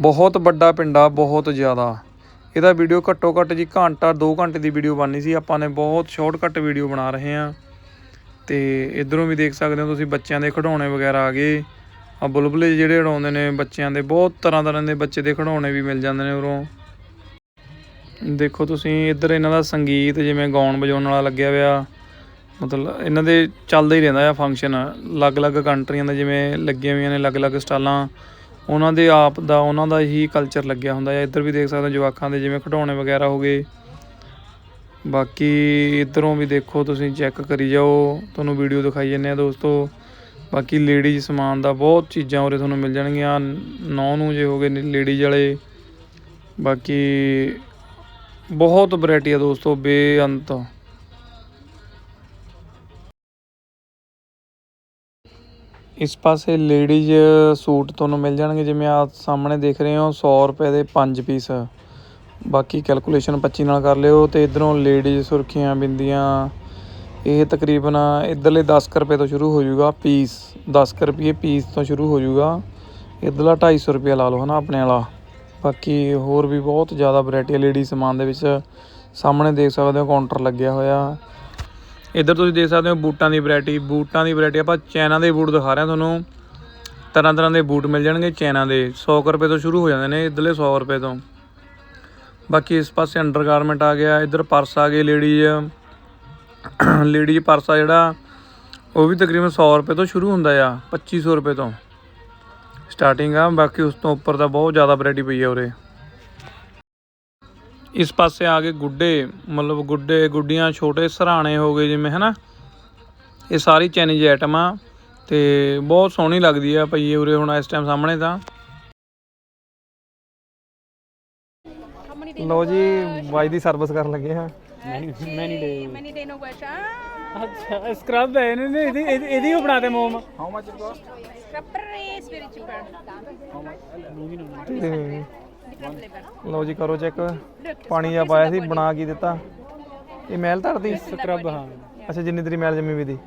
ਬਹੁਤ ਵੱਡਾ ਪਿੰਡਾ ਬਹੁਤ ਜ਼ਿਆਦਾ। ਇਹਦਾ ਵੀਡੀਓ ਘੱਟੋ ਘੱਟ ਜੀ ਘੰਟਾ 2 ਘੰਟੇ ਦੀ ਵੀਡੀਓ ਬਣਨੀ ਸੀ। ਆਪਾਂ ਨੇ ਬਹੁਤ ਸ਼ਾਰਟਕਟ ਵੀਡੀਓ ਬਣਾ ਰਹੇ ਹਾਂ। ਤੇ ਇਧਰੋਂ ਵੀ ਦੇਖ ਸਕਦੇ ਹੋ ਤੁਸੀਂ ਬੱਚਿਆਂ ਦੇ ਖਿਡੌਣੇ ਵਗੈਰਾ ਆ ਗਏ। ਆ ਬੁਲਬੁਲੇ ਜਿਹੜੇ ਉਡਾਉਂਦੇ ਨੇ ਬੱਚਿਆਂ ਦੇ, ਬਹੁਤ ਤਰ੍ਹਾਂ ਤਰ੍ਹਾਂ ਦੇ ਬੱਚੇ ਦੇ ਖਿਡੌਣੇ ਵੀ ਮਿਲ ਜਾਂਦੇ ਨੇ ਉਰੋਂ। ਦੇਖੋ ਤੁਸੀਂ ਇੱਧਰ ਇਹਨਾਂ ਦਾ ਸੰਗੀਤ ਜਿਵੇਂ ਗਾਉਣ ਵਜਾਉਣ ਵਾਲਾ ਲੱਗਿਆ ਹੋਇਆ। ਮਤਲਬ ਇਹਨਾਂ ਦੇ ਚੱਲਦਾ ਹੀ ਰਹਿੰਦਾ ਆ ਫੰਕਸ਼ਨ ਅਲੱਗ-ਅਲੱਗ ਕੰਟਰੀਆਂ ਦੇ ਜਿਵੇਂ ਲੱਗੀਆਂ ਹੋਈਆਂ ਨੇ ਅਲੱਗ-ਅਲੱਗ ਸਟਾਲਾਂ। ਉਹਨਾਂ ਦੇ ਆਪ ਦਾ, ਉਹਨਾਂ ਦਾ ਹੀ ਕਲਚਰ ਲੱਗਿਆ ਹੁੰਦਾ ਹੈ। ਇੱਧਰ ਵੀ ਦੇਖ ਸਕਦੇ ਹੋ ਜਵਾਕਾਂ ਦੇ, ਜਿਵੇਂ ਖਿਡੌਣੇ ਵਗੈਰਾ ਹੋ ਗਏ। ਬਾਕੀ ਇੱਧਰੋਂ ਵੀ ਦੇਖੋ, ਤੁਸੀਂ ਚੈੱਕ ਕਰੀ ਜਾਓ। ਤੁਹਾਨੂੰ ਵੀਡੀਓ ਦਿਖਾਈ ਜੰਨੇ ਆ ਦੋਸਤੋ। ਬਾਕੀ ਲੇਡੀਜ਼ ਸਮਾਨ ਦਾ ਬਹੁਤ ਚੀਜ਼ਾਂ ਉਰੇ ਤੁਹਾਨੂੰ ਮਿਲ ਜਾਣਗੀਆਂ। ਨੌ ਨੂੰ ਜੇ ਹੋਗੇ ਲੇਡੀਜ਼ ਵਾਲੇ। ਬਾਕੀ ਬਹੁਤ ਵੈਰਾਈਟੀ ਆ ਦੋਸਤੋ, ਬੇਅੰਤ। ਇਸ ਪਾਸੇ ਲੇਡੀਜ਼ ਸੂਟ ਤੁਹਾਨੂੰ ਮਿਲ ਜਾਣਗੇ, ਜਿਵੇਂ ਆ ਸਾਹਮਣੇ ਦੇਖ ਰਹੇ ਹੋ, ਸੌ ਰੁਪਏ ਦੇ ਪੰਜ ਪੀਸ ਬਾਕੀ ਕੈਲਕੂਲੇਸ਼ਨ 25 ਨਾਲ ਕਰ ਲਿਓ ਤੇ ਇਧਰੋਂ ਲੇਡੀਜ਼ ਸੁਰਖੀਆਂ, ਬਿੰਦੀਆਂ, ਇਹ ਤਕਰੀਬਨ ਇਧਰਲੇ 10 ਕੁ ਰੁਪਏ ਤੋਂ ਸ਼ੁਰੂ ਹੋ ਜਾਊਗਾ ਪੀਸ 10 ਕੁ ਰੁਪਏ ਪੀਸ ਤੋਂ ਸ਼ੁਰੂ ਹੋ ਜਾਊਗਾ। ਇਧਰਲਾ 250 ਰੁਪਏ ਲਾ ਲਓ ਹਨਾ ਆਪਣੇ ਵਾਲਾ। ਬਾਕੀ ਹੋਰ ਵੀ ਬਹੁਤ ਜ਼ਿਆਦਾ ਵੈਰਾਈਟੀ ਲੇਡੀ ਸਮਾਨ ਦੇ ਵਿੱਚ। ਸਾਹਮਣੇ ਦੇਖ ਸਕਦੇ ਹੋ ਕਾਊਂਟਰ ਲੱਗਿਆ ਹੋਇਆ। ਇੱਧਰ ਤੁਸੀਂ ਦੇਖ ਸਕਦੇ ਹੋ ਬੂਟਾਂ ਦੀ ਵੈਰਾਈਟੀ, ਬੂਟਾਂ ਦੀ ਵੈਰਾਈਟੀ ਆਪਾਂ ਚਾਈਨਾ ਦੇ ਬੂਟ ਦਿਖਾ ਰਹੇ ਹਾਂ ਤੁਹਾਨੂੰ। ਤਰ੍ਹਾਂ ਤਰ੍ਹਾਂ ਦੇ ਬੂਟ ਮਿਲ ਜਾਣਗੇ ਚਾਈਨਾ ਦੇ। 100 ਕੁ ਰੁਪਏ ਤੋਂ ਸ਼ੁਰੂ ਹੋ ਜਾਂਦੇ ਨੇ ਇੱਧਰਲੇ 100 ਰੁਪਏ ਤੋਂ। ਬਾਕੀ ਇਸ ਪਾਸੇ ਅੰਡਰਗਾਰਮੈਂਟ ਆ ਗਿਆ, ਇੱਧਰ ਪਰਸ ਆ ਗਏ ਲੇਡੀਜ਼ ਲੇਡੀਜ਼ ਪਰਸ ਆ ਜਿਹੜਾ, ਉਹ ਵੀ ਤਕਰੀਬਨ 100 ਰੁਪਏ ਤੋਂ ਸ਼ੁਰੂ ਹੁੰਦਾ ਆ 2500 ਰੁਪਏ ਤੋਂ। ਸਟਾਰਟਿੰਗ ਆ, ਬਾਕੀ ਉਸ ਤੋਂ ਉੱਪਰ ਦਾ ਬਹੁਤ ਜ਼ਿਆਦਾ ਵੈਰਾਈਟੀ ਪਈ ਆ ਉਰੇ। ਇਸ ਪਾਸੇ ਆ ਗਏ ਗੁੱਡੇ ਮਤਲਬ ਗੁੱਡੇ ਗੁੱਡੀਆਂ ਛੋਟੇ ਸਰਾਣੇ ਹੋ ਗਏ ਜਿਵੇਂ ਹਨਾ ਇਹ ਸਾਰੀ ਚਾਈਨੀਜ਼ ਆਈਟਮ ਆ ਤੇ ਬਹੁਤ ਸੋਹਣੀ ਲੱਗਦੀ ਆ ਪਈ ਉਰੇ ਹੁਣ ਇਸ ਟਾਈਮ ਸਾਹਮਣੇ ਤਾਂ ਲਓ ਜੀ ਬਾਈ ਦੀ ਸਰਵਿਸ ਕਰਨ ਲੱਗੇ ਹਾਂ Many day no wash. Ah, ਅੱਛਾ ਸਕਰਬ ਹੈ ਇਹਨੇ ਨੇ ਇਹਦੀ ਇਹਦੀ- ਉਹ ਬਣਾਤੇ ਮੋਮ how much it scrubber is very cheaper. Different flavor. ਲਓ ਜੀ ਕਰੋ ਚੈੱਕ ਪਾਣੀ ਆ ਪਾਇਆ ਸੀ ਬਣਾ ਕੀ ਦਿੱਤਾ ਇਹ ਮਹਿਲ ਧਰਦੀ ਸਕਰਬ ਹਾਂ ਅੱਛਾ ਜਿੰਨੀ ਤੇਰੀ ਮੈਲ ਜੰਮੀ ਵੀ ਦੀ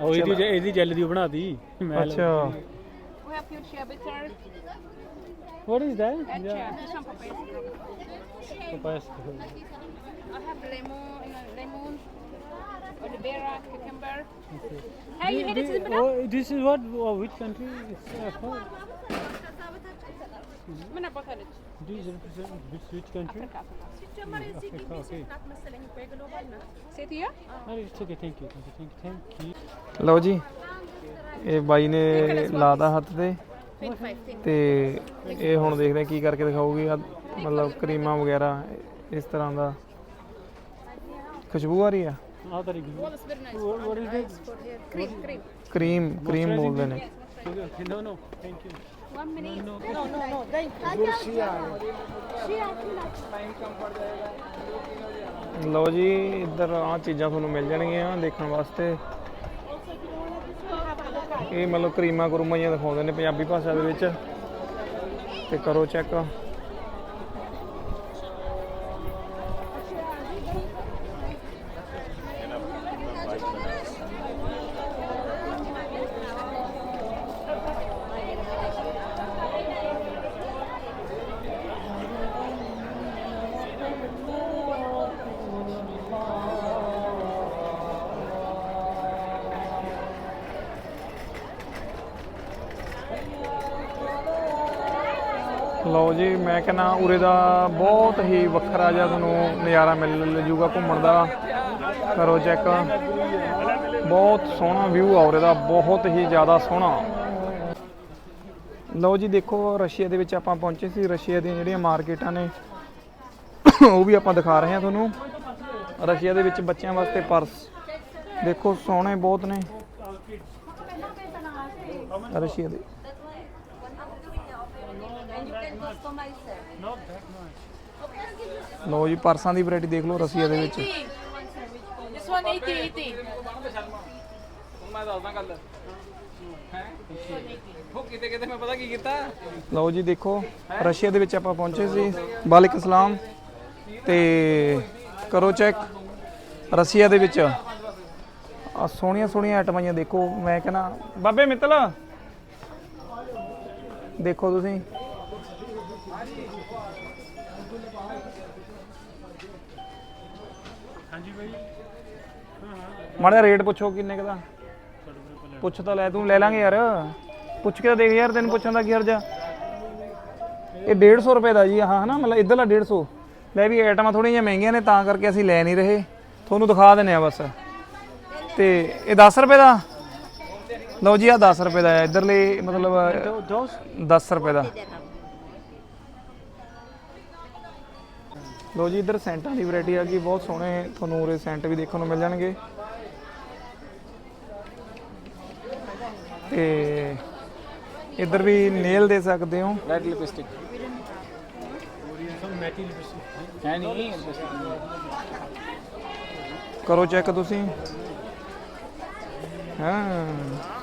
ਉਹ ਇਹਦੀ ਇਹਦੀ ਜੈਲ ਦੀ ਬਣਾਤੀ ਅੱਛਾ We have fuchsia bitter. What is that? Etcha. This one papaya. Papaya. I have lemon, you know, lemon, aloe vera, cucumber. Hey, you hit it to the banana? Oh, this is what? Oh, which country? It's, uh, ਲਓ ਜੀ ਇਹ ਬਾਈ ਨੇ ਲਾਤਾ ਹੱਥ ਤੇ? ਤੇ ਇਹ ਹੁਣ ਦੇਖਦੇ ਆ ਕੀ ਕਰਕੇ ਦਿਖਾਉਗੀ ਮਤਲਬ ਕਰੀਮਾਂ ਵਗੈਰਾ ਇਸ ਤਰ੍ਹਾਂ ਦਾ। ਖੁਸ਼ਬੂ ਆ ਰਹੀ ਆ? Well, it's very nice. Cream, cream cream ਬੋਲਦੇ ਨੇ। No, no. One. ਲਓ ਜੀ ਇੱਧਰ ਆ ਚੀਜ਼ਾਂ ਤੁਹਾਨੂੰ ਮਿਲ ਜਾਣਗੀਆਂ ਦੇਖਣ ਵਾਸਤੇ। ਇਹ ਮਤਲਬ ਕਰੀਮਾਂ ਕਰੂਮਾਂ ਜਿਹੀਆਂ ਦਿਖਾਉਂਦੇ ਨੇ ਪੰਜਾਬੀ ਭਾਸ਼ਾ ਦੇ ਵਿੱਚ। ਤੇ ਕਰੋ ਚੈੱਕ ਲਓ ਜੀ, ਮੈਂ ਕਹਿੰਦਾ ਉਰੇ ਦਾ ਬਹੁਤ ਹੀ ਵੱਖਰਾ ਜਿਹਾ ਤੁਹਾਨੂੰ ਨਜ਼ਾਰਾ ਮਿਲ ਜੂਗਾ ਘੁੰਮਣ ਦਾ। ਕਰੋ ਚੈੱਕ ਬਹੁਤ ਸੋਹਣਾ ਵਿਊ ਆ ਉਰੇ ਦਾ, ਬਹੁਤ ਹੀ ਜ਼ਿਆਦਾ ਸੋਹਣਾ। ਲਓ ਜੀ, ਦੇਖੋ ਰਸ਼ੀਆ ਦੇ ਵਿੱਚ ਆਪਾਂ ਪਹੁੰਚੇ ਸੀ, ਰਸ਼ੀਆ ਦੀਆਂ ਜਿਹੜੀਆਂ ਮਾਰਕੀਟਾਂ ਨੇ, ਉਹ ਵੀ ਆਪਾਂ ਦਿਖਾ ਰਹੇ ਹਾਂ ਤੁਹਾਨੂੰ। ਰਸ਼ੀਆ ਦੇ ਵਿੱਚ ਬੱਚਿਆਂ ਵਾਸਤੇ ਪਰਸ। ਦੇਖੋ, ਸੋਹਣੇ ਬਹੁਤ ਨੇ। ਰਸ਼ੀਆ ਦੇ ਲਓ ਜੀ ਪਰਸਾਂ ਦੀ ਵੈਰਾਈਟੀ ਦੇਖ ਲਓ ਰਸ਼ੀਆ ਦੇ ਵਿੱਚ। This one 80, 80. ਹੁਣ ਮੈਂ ਦੱਸਦਾ ਗੱਲ ਹੈ ਉਹ ਕਿਤੇ ਕਿਤੇ ਮੈਂ ਪਤਾ ਕੀ ਕੀਤਾ? ਲਓ ਜੀ ਦੇਖੋ ਰਸ਼ੀਆ ਦੇ ਵਿੱਚ ਆਪਾਂ ਪਹੁੰਚੇ ਸੀ। ਵਾਲੇਕ ਇਸਲਾਮ ਤੇ ਕਰੋ ਚੈੱਕ ਰਸ਼ੀਆ ਦੇ ਵਿੱਚ। ਆ ਸੋਹਣੀਆਂ ਸੋਹਣੀਆਂ ਆਈਟਮਾਂ ਦੇਖੋ ਮੈਂ ਕਹਿੰਦਾ ਬਾਬੇ ਮਿੱਤਲ। ਦੇਖੋ ਤੁਸੀਂ ਹਾਂਜੀ ਭਾਈ ਮਾੜਾ ਰੇਟ ਪੁੱਛੋ ਕਿੰਨੇ ਕੁ ਦਾ। ਪੁੱਛ ਤਾਂ ਲੈ ਤੂੰ ਲੈ ਲਾਂਗੇ ਯਾਰ। ਪੁੱਛ ਕੇ ਤਾਂ ਦੇਖ ਯਾਰ ਤੈਨੂੰ ਪੁੱਛਣ ਦਾ ਕੀ ਹਰਜਾ ਇਹ 150 ਰੁਪਏ ਦਾ ਜੀ ਹਾਂ ਹਨਾ ਮਤਲਬ ਇਧਰਲਾ 150 ਲੈ ਵੀ ਆਈਟਮਾਂ ਥੋੜੀਆਂ ਜਿਹੀਆਂ ਮਹਿੰਗੀਆਂ ਨੇ ਤਾਂ ਕਰਕੇ ਅਸੀਂ ਲੈ ਨਹੀਂ ਰਹੇ। ਤੁਹਾਨੂੰ ਦਿਖਾ ਦਿੰਨੇ ਆ ਬਸ। ਤੇ ਇਹ 10 ਰੁਪਏ ਦਾ? ਲਓ ਜੀ ਆ 10 ਰੁਪਏ ਦਾ ਹੈ ਇਧਰਲੇ ਮਤਲਬ Those? 10 ਰੁਪਏ ਦਾ। ਲੋ ਜੀ ਇੱਧਰ ਸੈਂਟਾਂ ਦੀ ਵੈਰਾਈਟੀ ਆ ਗਈ ਬਹੁਤ ਸੋਹਣੇ ਤੁਹਾਨੂੰ ਉਰੇ ਸੈਂਟ ਵੀ ਦੇਖਣ ਨੂੰ ਮਿਲ ਜਾਣਗੇ। ਤੇ ਇੱਧਰ ਵੀ ਨੇਲ ਦੇ ਸਕਦੇ ਹੋ। ਰੈਡ ਲਿਪਸਟਿਕ ਕਰੋ ਚੈੱਕ ਤੁਸੀਂ। ਹਾਂ।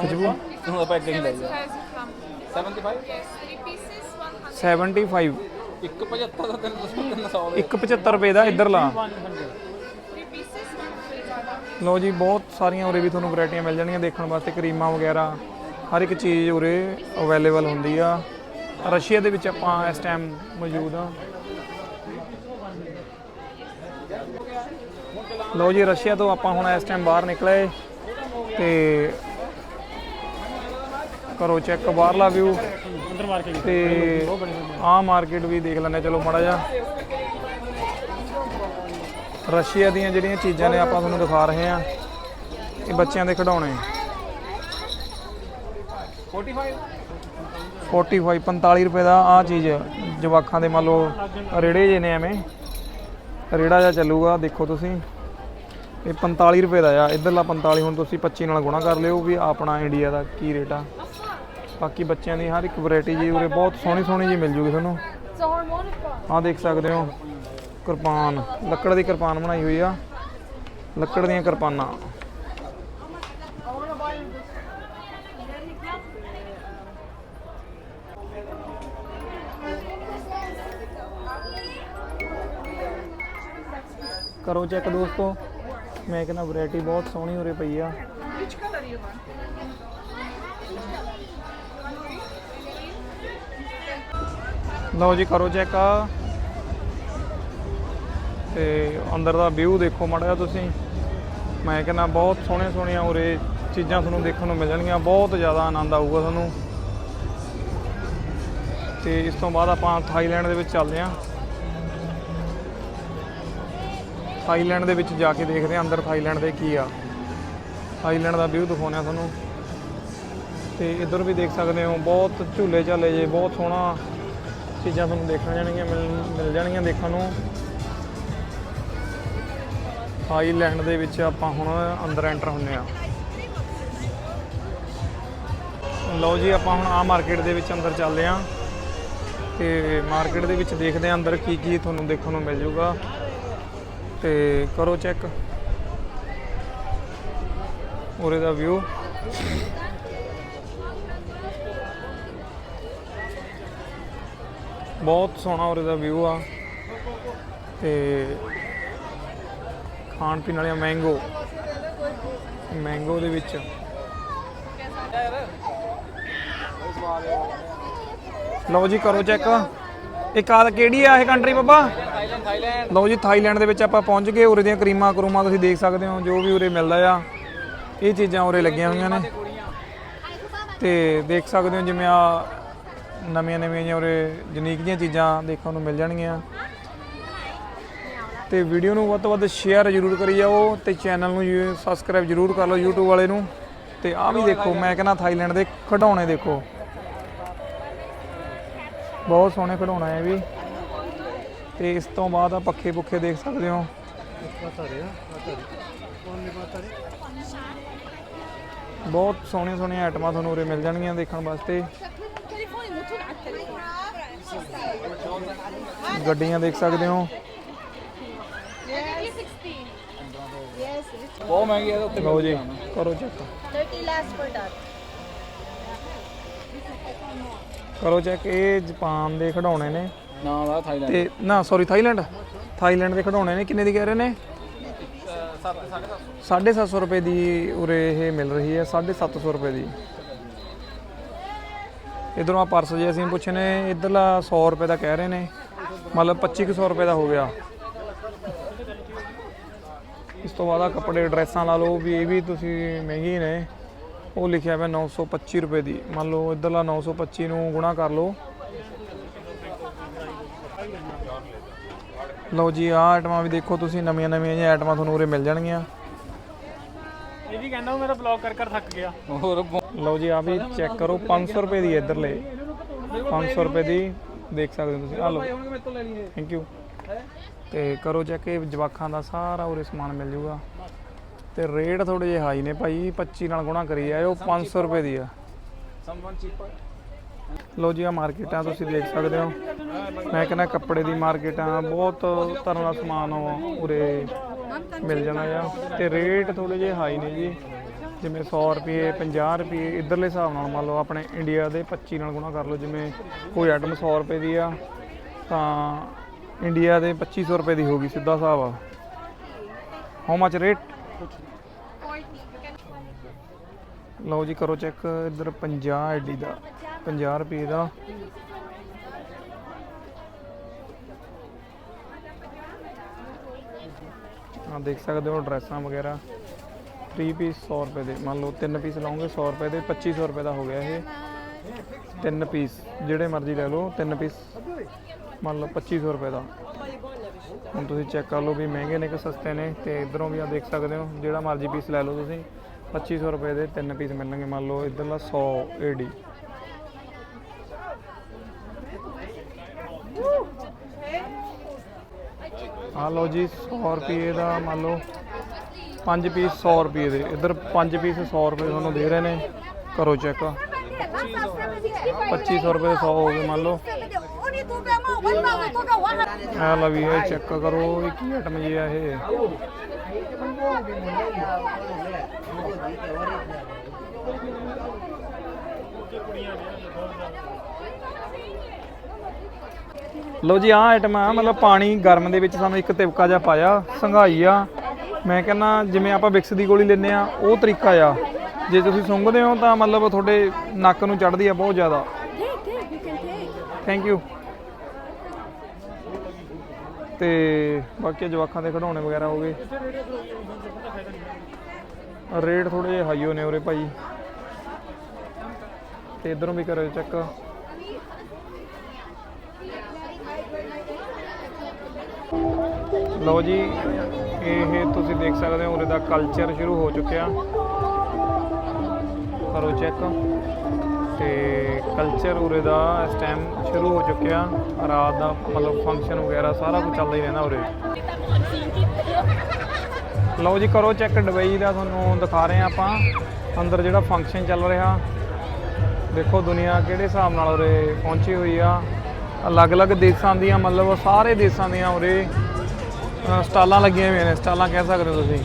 ਖੁਸ਼ਬੂ? ਤੂੰ ਆਪਾਂ ਇੱਦਾਂ ਹੀ ਲੈ ਜਾ 75 75 ਇੱਕ 75 ਦਾ ਤੈਨੂੰ ਦੱਸੋ 300 175 ਰੁਪਏ ਦਾ ਇੱਧਰਲਾ ਲੋ। ਜੀ ਬਹੁਤ ਸਾਰੀਆਂ ਉਰੇ ਵੀ ਤੁਹਾਨੂੰ ਵੈਰਾਈਟੀਆਂ ਮਿਲ ਜਾਣਗੀਆਂ ਦੇਖਣ ਵਾਸਤੇ ਕਰੀਮਾਂ ਵਗੈਰਾ। ਹਰ ਇੱਕ ਚੀਜ਼ ਉਰੇ ਅਵੇਲੇਬਲ ਹੁੰਦੀ ਆ। ਰਸ਼ੀਆ ਦੇ ਵਿੱਚ ਆਪਾਂ ਇਸ ਟਾਈਮ ਮੌਜੂਦ ਆ। ਲੋ ਜੀ ਰਸ਼ੀਆ ਤੋਂ ਆਪਾਂ ਹੁਣ ਇਸ ਟਾਈਮ ਬਾਹਰ ਨਿਕਲੇ ਤੇ ਕਰੋ ਚੈੱਕ ਬਾਹਰਲਾ ਵਿਊ ਅੰਦਰ ਮਾਰਕੀਟ ਤੇ ਆ ਮਾਰਕੀਟ ਵੀ ਦੇਖ ਲੈਣੇ ਚਲੋ ਮੜਾ ਜਾ ਰਸ਼ੀਆ ਦੀਆਂ ਜਿਹੜੀਆਂ ਚੀਜ਼ਾਂ ਨੇ ਆਪਾਂ ਤੁਹਾਨੂੰ ਦਿਖਾ ਰਹੇ ਆ ਇਹ ਬੱਚਿਆਂ ਦੇ ਖਿਡੌਣੇ। 45 45 45 ਰੁਪਏ ਦਾ ਆ ਚੀਜ਼ ਜਵਾਖਾਂ ਦੇ ਮੰਨ ਲਓ ਰੇੜੇ ਜੇ ਨੇ ਐਵੇਂ। ਰੇੜਾ ਜਾਂ ਚੱਲੂਗਾ ਦੇਖੋ ਤੁਸੀਂ। ਇਹ 45 ਰੁਪਏ ਦਾ ਆ। ਇਧਰਲਾ 45 ਹੁਣ ਤੁਸੀਂ 25 ਨਾਲ ਗੁਣਾ ਕਰ ਲਿਓ ਵੀ ਆਪਣਾ ਇੰਡੀਆ ਦਾ ਕੀ ਰੇਟ ਆ। ਬਾਕੀ ਬੱਚਿਆਂ ਦੀ ਹਰ ਇੱਕ ਵੈਰਾਈਟੀ ਜੀ ਉਰੇ ਬਹੁਤ ਸੋਹਣੀ ਸੋਹਣੀ ਜੀ ਮਿਲ ਜੂਗੀ ਤੁਹਾਨੂੰ। ਆ ਦੇਖ ਸਕਦੇ ਹੋ, ਕਿਰਪਾਨ, ਲੱਕੜ ਦੀ ਕਿਰਪਾਨ ਬਣਾਈ ਹੋਈ ਆ। ਲੱਕੜ ਦੀਆਂ ਕਿਰਪਾਨਾਂ। ਕਰੋ ਚੈੱਕ ਦੋਸਤੋ, ਮੈਂ ਕਹਿੰਦਾ ਵੈਰਾਈਟੀ ਬਹੁਤ ਸੋਹਣੀ ਉਰੇ ਪਈ ਆ। ਲਓ ਜੀ, ਕਰੋ ਚੈੱਕ ਆ। ਤੇ ਅੰਦਰ ਦਾ ਵਿਊ ਦੇਖੋ ਮਾੜਾ ਜਿਹਾ ਤੁਸੀਂ। ਮੈਂ ਕਹਿੰਦਾ ਬਹੁਤ ਸੋਹਣੇ ਸੋਹਣੀਆਂ ਉਰੇ ਚੀਜ਼ਾਂ ਤੁਹਾਨੂੰ ਦੇਖਣ ਨੂੰ ਮਿਲ ਜਾਣਗੀਆਂ ਬਹੁਤ ਜ਼ਿਆਦਾ ਆਨੰਦ ਆਊਗਾ ਤੁਹਾਨੂੰ। ਤੇ ਇਸ ਤੋਂ ਬਾਅਦ ਆਪਾਂ ਥਾਈਲੈਂਡ ਦੇ ਵਿੱਚ ਚੱਲਦੇ ਹਾਂ। ਥਾਈਲੈਂਡ ਦੇ ਵਿੱਚ ਜਾ ਕੇ ਦੇਖਦੇ ਹਾਂ ਅੰਦਰ ਥਾਈਲੈਂਡ ਦੇ ਕੀ ਆ। ਥਾਈਲੈਂਡ ਦਾ ਵਿਊ ਦਿਖਾਉਂਦੇ ਹਾਂ ਤੁਹਾਨੂੰ। ਤੇ ਇੱਧਰ ਵੀ ਦੇਖ ਸਕਦੇ ਹੋ, ਬਹੁਤ ਝੂਲੇ ਝਾਲੇ ਜੇ, ਬਹੁਤ ਸੋਹਣਾ ਚੀਜ਼ਾਂ ਤੁਹਾਨੂੰ ਦੇਖਣ ਜਾਣਗੀਆਂ, ਮਿਲ ਮਿਲ ਜਾਣਗੀਆਂ ਦੇਖਣ ਨੂੰ। ਥਾਈਲੈਂਡ ਦੇ ਵਿੱਚ ਆਪਾਂ ਹੁਣ ਅੰਦਰ ਐਂਟਰ ਹੁੰਨੇ ਆ। ਲਓ ਜੀ, ਆਪਾਂ ਹੁਣ ਆ ਮਾਰਕੀਟ ਦੇ ਵਿੱਚ ਅੰਦਰ ਚੱਲਦੇ ਆ। ਤੇ ਮਾਰਕੀਟ ਦੇ ਵਿੱਚ ਦੇਖਦੇ ਆ ਅੰਦਰ ਕੀ ਕੀ ਤੁਹਾਨੂੰ ਦੇਖਣ ਨੂੰ ਮਿਲ ਜਾਊਗਾ ਤੇ ਕਰੋ ਚੈੱਕ ਉਰੇ ਦਾ ਵਿਊ ਬਹੁਤ ਸੋਹਣਾ ਉਰੇ ਦਾ ਵਿਊ ਆ। ਤੇ ਖਾਣ ਪੀਣ ਵਾਲੀਆਂ ਮੈਂਗੋ ਮੈਂਗੋ ਦੇ ਵਿੱਚ। ਲਓ ਜੀ, ਕਰੋ ਚੈੱਕ ਇਹ ਕਾਲ ਕਿਹੜੀ ਆ ਇਹ ਕੰਟਰੀ ਬਾਬਾ? ਲਓ ਜੀ ਥਾਈਲੈਂਡ ਦੇ ਵਿੱਚ ਆਪਾਂ ਪਹੁੰਚ ਗਏ, ਉਰੇ ਦੀਆਂ ਕਰੀਮਾਂ ਕਰੂਮਾਂ ਤੁਸੀਂ ਦੇਖ ਸਕਦੇ ਹੋ, ਜੋ ਵੀ ਉਰੇ ਮਿਲਦਾ ਆ। ਇਹ ਚੀਜ਼ਾਂ ਉਰੇ ਲੱਗੀਆਂ ਹੋਈਆਂ ਨੇ। ਤੇ ਦੇਖ ਸਕਦੇ ਹੋ ਜਿਵੇਂ ਆ ਨਵੀਆਂ ਨਵੀਆਂ ਜਿਹੀਆਂ ਉਰੇ ਯੂਨੀਕ ਜਿਹੀਆਂ ਚੀਜ਼ਾਂ ਦੇਖਣ ਨੂੰ ਮਿਲ ਜਾਣਗੀਆਂ। ਤੇ ਵੀਡੀਓ ਨੂੰ ਵੱਧ ਤੋਂ ਵੱਧ ਸ਼ੇਅਰ ਜ਼ਰੂਰ ਕਰੀ ਜਾਓ ਤੇ ਚੈਨਲ ਨੂੰ ਸਬਸਕ੍ਰਾਈਬ ਜ਼ਰੂਰ ਕਰ ਲਓ YouTube ਵਾਲੇ ਨੂੰ। ਤੇ ਆਹ ਵੀ ਦੇਖੋ, ਮੈਂ ਕਹਿੰਦਾ ਥਾਈਲੈਂਡ ਦੇ ਖਿਡੌਣੇ ਦੇਖੋ। ਬਹੁਤ ਸੋਹਣੇ ਖਿਡੌਣੇ ਹੈ ਵੀ। ਤੇ ਇਸ ਤੋਂ ਬਾਅਦ ਆ ਪੱਖੇ ਪੁੱਖੇ ਦੇਖ ਸਕਦੇ ਹੋ। ਬਹੁਤ ਸੋਹਣੀਆਂ ਸੋਹਣੀਆਂ ਆਈਟਮਾਂ ਤੁਹਾਨੂੰ ਉਰੇ ਮਿਲ ਜਾਣਗੀਆਂ ਦੇਖਣ ਵਾਸਤੇ। ਗੱਡੀਆਂ ਦੇਖ ਸਕਦੇ ਹੋ। ਬਹੁਤ ਮਹਿੰਗੀ ਹੈ ਉੱਤੇ ਲਓ ਜੀ ਕਰੋ ਚੈੱਕ 30 lakhs for that. ਕਰੋ ਚੈੱਕ ਇਹ ਜਾਪਾਨ ਦੇ ਖਿਡੌਣੇ ਨੇ। ਨਾ ਦਾ ਥਾਈਲੈਂਡ ਤੇ ਨਾ ਸੌਰੀ ਥਾਈਲੈਂਡ ਥਾਈਲੈਂਡ ਦੇ ਖਿਡੌਣੇ ਨੇ ਕਿੰਨੇ ਦੀ ਕਹਿ ਰਹੇ ਨੇ? 750 ਰੁਪਏ ਦੀ ਉਰੇ ਇਹ ਮਿਲ ਰਹੀ ਹੈ 750 ਰੁਪਏ ਦੀ। ਇਧਰੋਂ ਆ ਪਰਸ ਜੇ ਅਸੀਂ ਪੁੱਛੇ ਨੇ, ਇਧਰਲਾ 100 ਰੁਪਏ ਦਾ ਕਹਿ ਰਹੇ ਨੇ, ਮਤਲਬ 2500 ਰੁਪਏ ਦਾ ਹੋ ਗਿਆ। ਇਸ ਤੋਂ ਬਾਅਦ ਆ ਕੱਪੜੇ, ਡਰੈਸਾਂ ਲਾ ਲਓ, ਵੀ ਇਹ ਵੀ ਤੁਸੀਂ ਮਹਿੰਗੀ ਨੇ, ਉਹ ਲਿਖਿਆ ਹੋਇਆ 925 ਰੁਪਏ ਦੀ। ਮੰਨ ਲਓ ਇਧਰਲਾ 925 ਨੂੰ ਗੁਣਾ ਕਰ ਲਓ। ਲਓ ਜੀ, ਆਹ ਆਈਟਮਾਂ ਵੀ ਦੇਖੋ ਤੁਸੀਂ ਨਵੀਆਂ ਨਵੀਆਂ ਜਿਹੀਆਂ ਆਈਟਮਾਂ ਤੁਹਾਨੂੰ ਉਰੇ ਮਿਲ ਜਾਣਗੀਆਂ। ਇਹ ਵੀ ਕਹਿੰਦਾ ਮੇਰਾ ਬਲੌਗ ਕਰ ਕਰ ਥੱਕ ਗਿਆ। ਹੋਰ ਲਓ ਜੀ ਆ ਵੀ ਚੈੱਕ ਕਰੋ 500 ਰੁਪਏ ਦੀ ਹੈ ਇੱਧਰਲੇ। 500 ਰੁਪਏ ਦੀ ਦੇਖ ਸਕਦੇ ਹੋ ਤੁਸੀਂ। ਆ ਲਓ। ਹੁਣ ਮੇਰੇ ਤੋਂ ਲੈ ਲਈ ਇਹ ਥੈਂਕ ਯੂ ਤੇ ਕਰੋ ਚੈੱਕ ਇਹ ਜਵਾਖਾਂ ਦਾ ਸਾਰਾ ਉਰੇ ਸਮਾਨ ਮਿਲ ਜੂਗਾ। ਤੇ ਰੇਟ ਥੋੜੇ ਜਿਹੇ ਹਾਈ ਨੇ ਭਾਈ 25 ਨਾਲ ਗੁਣਾ ਕਰੀ ਆਏ ਉਹ 500 ਰੁਪਏ ਦੀ ਆ। ਲੋ ਜੀ ਆ ਮਾਰਕੀਟਾਂ ਤੁਸੀਂ ਦੇਖ ਸਕਦੇ ਹੋ। ਮੈਂ ਕਹਿੰਦਾ ਕੱਪੜੇ ਦੀ ਮਾਰਕੀਟਾਂ ਬਹੁਤ ਤਰ੍ਹਾਂ ਦਾ ਸਮਾਨ ਉਹ ਉਰੇ ਮਿਲ ਜਾਣਾ ਆ। ਤੇ ਰੇਟ ਥੋੜੇ ਜਿਹੇ ਹਾਈ ਨੇ ਜੀ। ਜਿਵੇਂ 100 ਰੁਪਏ 50 ਰੁਪਏ, ਇਧਰਲੇ ਹਿਸਾਬ ਨਾਲ ਮੰਨ ਲਓ ਆਪਣੇ ਇੰਡੀਆ ਦੇ 25 ਨਾਲ ਗੁਣਾ ਕਰ ਲਓ, ਜਿਵੇਂ ਕੋਈ ਆਈਟਮ 100 ਰੁਪਏ ਦੀ ਆ, ਤਾਂ ਇੰਡੀਆ ਦੇ 2500 ਰੁਪਏ ਦੀ ਹੋਗੀ ਸਿੱਧਾ ਹਿਸਾਬ ਆ। ਹਾਊ ਮਚ ਰੇਟ ਲਓ ਜੀ, ਕਰੋ ਚੈੱਕ ਇੱਧਰ 50 ਐਡੀ ਦਾ 50 ਰੁਪਏ ਦਾ। ਆ ਦੇਖ ਸਕਦੇ ਹੋ ਡਰੈਸਾਂ ਵਗੈਰਾ। 3 ਪੀਸ 100 ਰੁਪਏ ਦੇ, ਮੰਨ ਲਓ 3 ਪੀਸ ਲਾਉਂਗੇ 100 ਰੁਪਏ ਦੇ 2500 ਰੁਪਏ ਦਾ ਹੋ ਗਿਆ ਇਹ। ਤਿੰਨ ਪੀਸ ਜਿਹੜੇ ਮਰਜ਼ੀ ਲੈ ਲਓ, ਤਿੰਨ ਪੀਸ ਮੰਨ ਲਓ 2500 ਰੁਪਏ ਦਾ। ਹੁਣ ਤੁਸੀਂ ਚੈੱਕ ਕਰ ਲਓ ਵੀ ਮਹਿੰਗੇ ਨੇ ਕਿ ਸਸਤੇ ਨੇ, ਤੇ ਇਧਰੋਂ ਵੀ ਆ ਦੇਖ ਸਕਦੇ ਹੋ, ਜਿਹੜਾ ਮਰਜ਼ੀ ਪੀਸ ਲੈ ਲਓ ਤੁਸੀਂ 2500 ਰੁਪਏ ਦੇ ਤਿੰਨ ਪੀਸ ਮਿਲਣਗੇ, ਮੰਨ ਲਓ ਇਧਰਲਾ 100 ਏਡੀ ਆ ਲਓ ਜੀ 100 ਰੁਪਏ ਦਾ ਮੰਨ ਲਓ 5 ਪੀਸ 100 ਰੁਪਏ ਦੇ। ਇੱਧਰ 5 ਪੀਸ 100 ਰੁਪਏ ਤੁਹਾਨੂੰ ਦੇ ਰਹੇ ਨੇ। ਕਰੋ ਚੈੱਕ। 2500 ਰੁਪਏ ਦੇ 100 ਹੋ ਗਏ, ਮੰਨ ਲਓ। ਆ ਲਓ ਵੀ ਇਹ ਚੈੱਕ ਕਰੋ, ਇਹ ਕੀ ਆਈਟਮ ਜੀ ਆ ਇਹ? ਲਓ ਜੀ, ਆਹ ਆਈਟਮ ਆ, ਮਤਲਬ ਪਾਣੀ ਗਰਮ ਦੇ ਵਿੱਚ ਸਾਨੂੰ ਇੱਕ ਤਿਵਕਾ ਜਿਹਾ ਪਾਇਆ, ਸੰਘਾਈ ਆ। ਮੈਂ ਕਹਿੰਦਾ, ਜਿਵੇਂ ਆਪਾਂ ਵਿਕਸ ਦੀ ਗੋਲੀ ਲੈਂਦੇ ਆ, ਉਹ ਤਰੀਕਾ ਆ। ਜੇ ਤੁਸੀਂ ਸੁੰਘਦੇ ਹੋ ਤਾਂ ਮਤਲਬ ਤੁਹਾਡੇ ਨੱਕ ਨੂੰ ਚੜਦੀ ਆ ਬਹੁਤ ਜ਼ਿਆਦਾ। ਥੈਂਕ ਯੂ ਤੇ ਬਾਕੀ ਜਵਾਕਾਂ ਦੇ ਖਿਡੌਣੇ ਵਗੈਰਾ ਹੋ ਗਏ। ਰੇਟ ਥੋੜੇ ਜਿਹੇ ਹਾਈ ਨੇ ਉਰੇ ਭਾਈ। ਤੇ ਇਧਰੋਂ ਵੀ ਕਰੋ ਚੈੱਕ ਲਓ ਜੀ, ਇਹ ਤੁਸੀਂ ਦੇਖ ਸਕਦੇ ਹੋ, ਉਰੇ ਦਾ ਕਲਚਰ ਸ਼ੁਰੂ ਹੋ ਚੁੱਕਿਆ। ਕਰੋ ਚੈੱਕ ਤੇ ਕਲਚਰ ਉਰੇ ਦਾ ਇਸ ਟਾਈਮ ਸ਼ੁਰੂ ਹੋ ਚੁੱਕਿਆ। ਰਾਤ ਦਾ ਮਤਲਬ ਫੰਕਸ਼ਨ ਵਗੈਰਾ ਸਾਰਾ ਕੁਝ ਚੱਲਦਾ ਹੀ ਰਹਿੰਦਾ ਉਰੇ। ਲਓ ਜੀ, ਕਰੋ ਚੈੱਕ ਦੁਬਈ ਦਾ ਤੁਹਾਨੂੰ ਦਿਖਾ ਰਹੇ ਹਾਂ ਆਪਾਂ। ਅੰਦਰ ਜਿਹੜਾ ਫੰਕਸ਼ਨ ਚੱਲ ਰਿਹਾ। ਦੇਖੋ ਦੁਨੀਆ ਕਿਹੜੇ ਹਿਸਾਬ ਨਾਲ ਉਰੇ ਪਹੁੰਚੀ ਹੋਈ ਆ। ਅਲੱਗ-ਅਲੱਗ ਦੇਸ਼ਾਂ ਦੀਆਂ, ਮਤਲਬ ਸਾਰੇ ਦੇਸ਼ਾਂ ਦੀਆਂ ਉਰੇ ਸਟਾਲਾਂ ਲੱਗੀਆਂ ਹੋਈਆਂ ਨੇ, ਸਟਾਲਾਂ ਕਹਿ ਸਕਦੇ ਹੋ ਤੁਸੀਂ।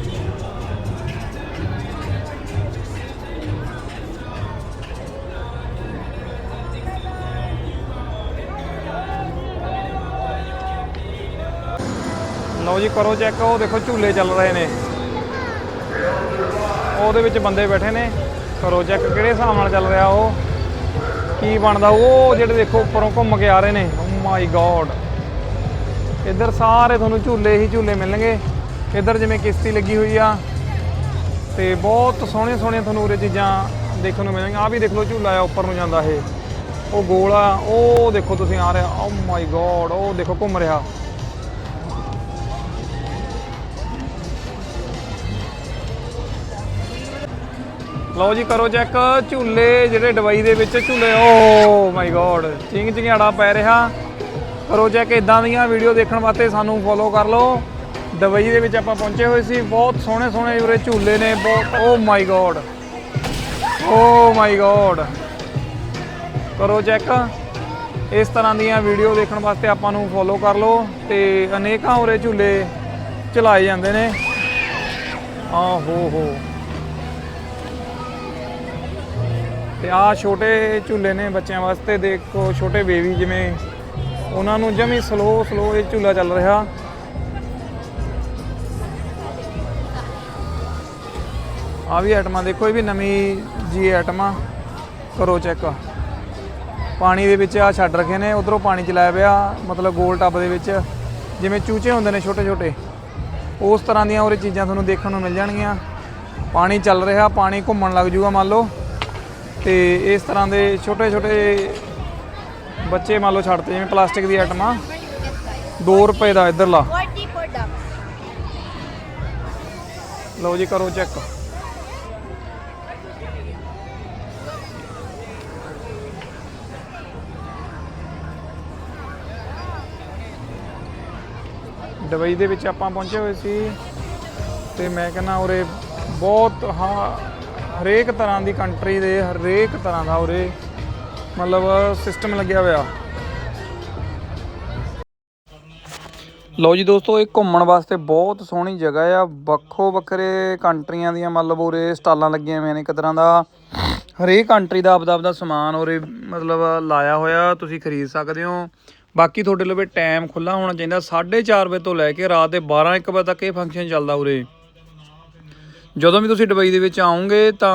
ਲਓ ਜੀ, ਕਰੋ ਚੈੱਕ ਉਹ ਦੇਖੋ ਝੂਲੇ ਚੱਲ ਰਹੇ ਨੇ। ਉਹਦੇ ਵਿੱਚ ਬੰਦੇ ਬੈਠੇ ਨੇ। ਕਰੋ ਚੈੱਕ ਕਿਹੜੇ ਹਿਸਾਬ ਨਾਲ ਚੱਲ ਰਿਹਾ ਉਹ? ਕੀ ਬਣਦਾ? ਉਹ ਜਿਹੜੇ ਦੇਖੋ, ਉੱਪਰੋਂ ਘੁੰਮ ਕੇ ਆ ਰਹੇ ਨੇ। ਓ ਮਾਈ ਗੋਡ ਇੱਧਰ ਸਾਰੇ ਤੁਹਾਨੂੰ ਝੂਲੇ ਹੀ ਝੂਲੇ ਮਿਲਣਗੇ। ਇੱਧਰ ਜਿਵੇਂ ਕਿਸ਼ਤੀ ਲੱਗੀ ਹੋਈ ਆ, ਤੇ ਬਹੁਤ ਸੋਹਣੀਆਂ ਸੋਹਣੀਆਂ ਤੁਹਾਨੂੰ ਉਰੇ ਚੀਜ਼ਾਂ ਦੇਖਣ ਨੂੰ ਮਿਲਣਗੀਆਂ। ਆ ਵੀ ਦੇਖ ਲਓ ਝੂਲਾ ਆ, ਉੱਪਰ ਨੂੰ ਜਾਂਦਾ ਇਹ। ਉਹ ਗੋਲ ਆ, ਉਹ ਦੇਖੋ ਤੁਸੀਂ ਆ ਰਿਹਾ ਓ ਮਾਈ ਗੋਡ ਉਹ ਦੇਖੋ ਘੁੰਮ ਰਿਹਾ। ਲਓ ਜੀ, ਕਰੋ ਚੈੱਕ ਝੂਲੇ ਜਿਹੜੇ ਦੁਬਈ ਦੇ ਵਿੱਚ ਝੂਲੇ oh ਓ ਮਾਈ ਗੋਡ ਚਿੰਗ ਚਿੰਗਾੜਾ ਪੈ ਰਿਹਾ। ਕਰੋ ਚੈੱਕ ਇਦਾਂ ਦੀਆਂ ਵੀਡੀਓ ਦੇਖਣ ਵਾਸਤੇ ਸਾਨੂੰ ਫੋਲੋ ਕਰ ਲਓ। ਦੁਬਈ ਦੇ ਵਿੱਚ ਆਪਾਂ ਪਹੁੰਚੇ ਹੋਏ ਸੀ, ਬਹੁਤ ਸੋਹਣੇ ਸੋਹਣੇ ਉਰੇ ਝੂਲੇ ਨੇ, ਬਹੁਤ oh my god oh my god ਕਰੋ ਚੈੱਕ, ਇਸ ਤਰ੍ਹਾਂ ਦੀਆਂ ਵੀਡੀਓ ਦੇਖਣ ਵਾਸਤੇ ਆਪਾਂ ਨੂੰ ਫੋਲੋ ਕਰ ਲਓ ਤੇ ਅਨੇਕਾਂ ਉਰੇ ਝੂਲੇ ਚਲਾਏ ਜਾਂਦੇ ਨੇ। ਆ ਹੋ ਹੋ। ਤੇ ਆ ਛੋਟੇ ਝੂਲੇ ਨੇ ਬੱਚਿਆਂ ਵਾਸਤੇ, ਦੇਖੋ, ਛੋਟੇ ਬੇਬੀ ਜਿਵੇਂ ਉਹਨਾਂ ਨੂੰ ਜਮੀ ਸਲੋ ਸਲੋ ਇਹ ਝੂਲਾ ਚੱਲ ਰਿਹਾ। ਆ ਵੀ ਆਈਟਮਾਂ, ਦੇਖੋ ਇਹ ਵੀ ਨਵੀਂ ਜੀ ਆਈਟਮਾਂ। ਕਰੋ ਚੈੱਕ ਪਾਣੀ ਦੇ ਵਿੱਚ ਆ ਛੱਡ ਰੱਖੇ ਨੇ, ਉਧਰੋਂ ਪਾਣੀ ਚਲਾਇਆ ਪਿਆ, ਮਤਲਬ ਗੋਲ ਟੱਬ ਦੇ ਵਿੱਚ। ਜਿਵੇਂ ਚੂਚੇ ਹੁੰਦੇ ਨੇ ਛੋਟੇ ਛੋਟੇ। ਉਸ ਤਰ੍ਹਾਂ ਦੀਆਂ ਉਰੇ ਚੀਜ਼ਾਂ ਤੁਹਾਨੂੰ ਦੇਖਣ ਨੂੰ ਮਿਲ ਜਾਣਗੀਆਂ। ਪਾਣੀ ਚੱਲ ਰਿਹਾ, ਪਾਣੀ ਘੁੰਮਣ ਲੱਗ ਜੂਗਾ ਮੰਨ ਲਓ। ਤੇ ਇਸ ਤਰ੍ਹਾਂ ਦੇ ਛੋਟੇ ਛੋਟੇ ਬੱਚੇ ਮੰਨ ਲਓ ਛੱਡਤੇ ਜਿਵੇਂ ਪਲਾਸਟਿਕ ਦੀ ਆਈਟਮਾਂ 2 ਰੁਪਏ ਦਾ ਇਧਰਲਾ 40 for them. ਲਓ ਜੀ ਕਰੋ ਚੈੱਕ ਦੁਬਈ ਦੇ ਵਿੱਚ ਆਪਾਂ ਪਹੁੰਚੇ ਹੋਏ ਸੀ ਤੇ ਮੈਂ ਕਹਿੰਦਾ ਉਰੇ ਬਹੁਤ ਹਾਂ ਹਰੇਕ ਤਰ੍ਹਾਂ ਦੀ ਕੰਟਰੀ ਦੇ ਹਰੇਕ ਤਰ੍ਹਾਂ ਦਾ ਉਰੇ ਮਤਲਬ ਸਿਸਟਮ ਲੱਗਿਆ ਹੋਇਆ। ਲਓ ਜੀ ਦੋਸਤੋ, ਇਹ ਘੁੰਮਣ ਵਾਸਤੇ ਬਹੁਤ ਸੋਹਣੀ ਜਗ੍ਹਾ ਆ। ਵੱਖੋ ਵੱਖਰੇ ਕੰਟਰੀਆਂ ਦੀਆਂ ਮਤਲਬ ਉਰੇ ਸਟਾਲਾਂ ਲੱਗੀਆਂ ਹੋਈਆਂ ਨੇ ਇੱਕ ਤਰ੍ਹਾਂ ਦਾ। ਹਰੇਕ ਕੰਟਰੀ ਦਾ ਆਪਦਾ ਆਪਦਾ ਸਮਾਨ ਉਰੇ ਮਤਲਬ ਲਾਇਆ ਹੋਇਆ, ਤੁਸੀਂ ਖਰੀਦ ਸਕਦੇ ਹੋ। ਬਾਕੀ ਤੁਹਾਡੇ ਲਵੇ ਟਾਈਮ ਖੁੱਲਾ ਹੋਣਾ ਚਾਹੀਦਾ। 4:30 ਵਜੇ ਤੋਂ ਲੈ ਕੇ ਰਾਤ ਦੇ 12 1 ਵਜੇ ਤੱਕ ਇਹ ਫੰਕਸ਼ਨ ਚੱਲਦਾ ਉਰੇ। ਜਦੋਂ ਵੀ ਤੁਸੀਂ ਦੁਬਈ ਦੇ ਵਿੱਚ ਆਓਗੇ ਤਾਂ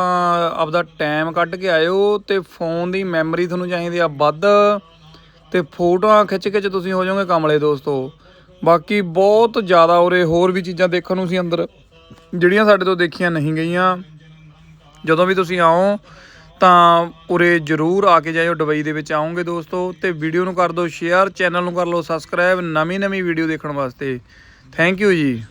ਆਪਦਾ ਟਾਈਮ ਕੱਢ ਕੇ ਆਇਓ ਤੇ ਫੋਨ ਦੀ ਮੈਮਰੀ ਤੁਹਾਨੂੰ ਚਾਹੀਦੀ ਆ ਵੱਧ ਤੇ ਫੋਟੋਆਂ ਖਿੱਚ ਖਿੱਚ ਤੁਸੀਂ ਹੋ ਜਾਓਗੇ ਕਮਲੇ ਦੋਸਤੋ। ਬਾਕੀ ਬਹੁਤ ਜ਼ਿਆਦਾ ਉਰੇ ਹੋਰ ਵੀ ਚੀਜ਼ਾਂ ਦੇਖਣ ਨੂੰ ਸੀ ਅੰਦਰ, ਜਿਹੜੀਆਂ ਸਾਡੇ ਤੋਂ ਦੇਖੀਆਂ ਨਹੀਂ ਗਈਆਂ। ਜਦੋਂ ਵੀ ਤੁਸੀਂ ਆਓ ਤਾਂ ਉਰੇ ਜਰੂਰ ਆ ਕੇ ਜਾਇਓ, ਦੁਬਈ ਦੇ ਵਿੱਚ ਆਉਂਗੇ ਦੋਸਤੋ ਤੇ ਵੀਡੀਓ ਨੂੰ ਕਰ ਦਿਓ ਸ਼ੇਅਰ ਚੈਨਲ ਨੂੰ ਕਰ ਲਓ ਸਬਸਕ੍ਰਾਈਬ ਨਵੀਂ ਨਵੀਂ ਵੀਡੀਓ ਦੇਖਣ ਵਾਸਤੇ। ਥੈਂਕ ਯੂ ਜੀ।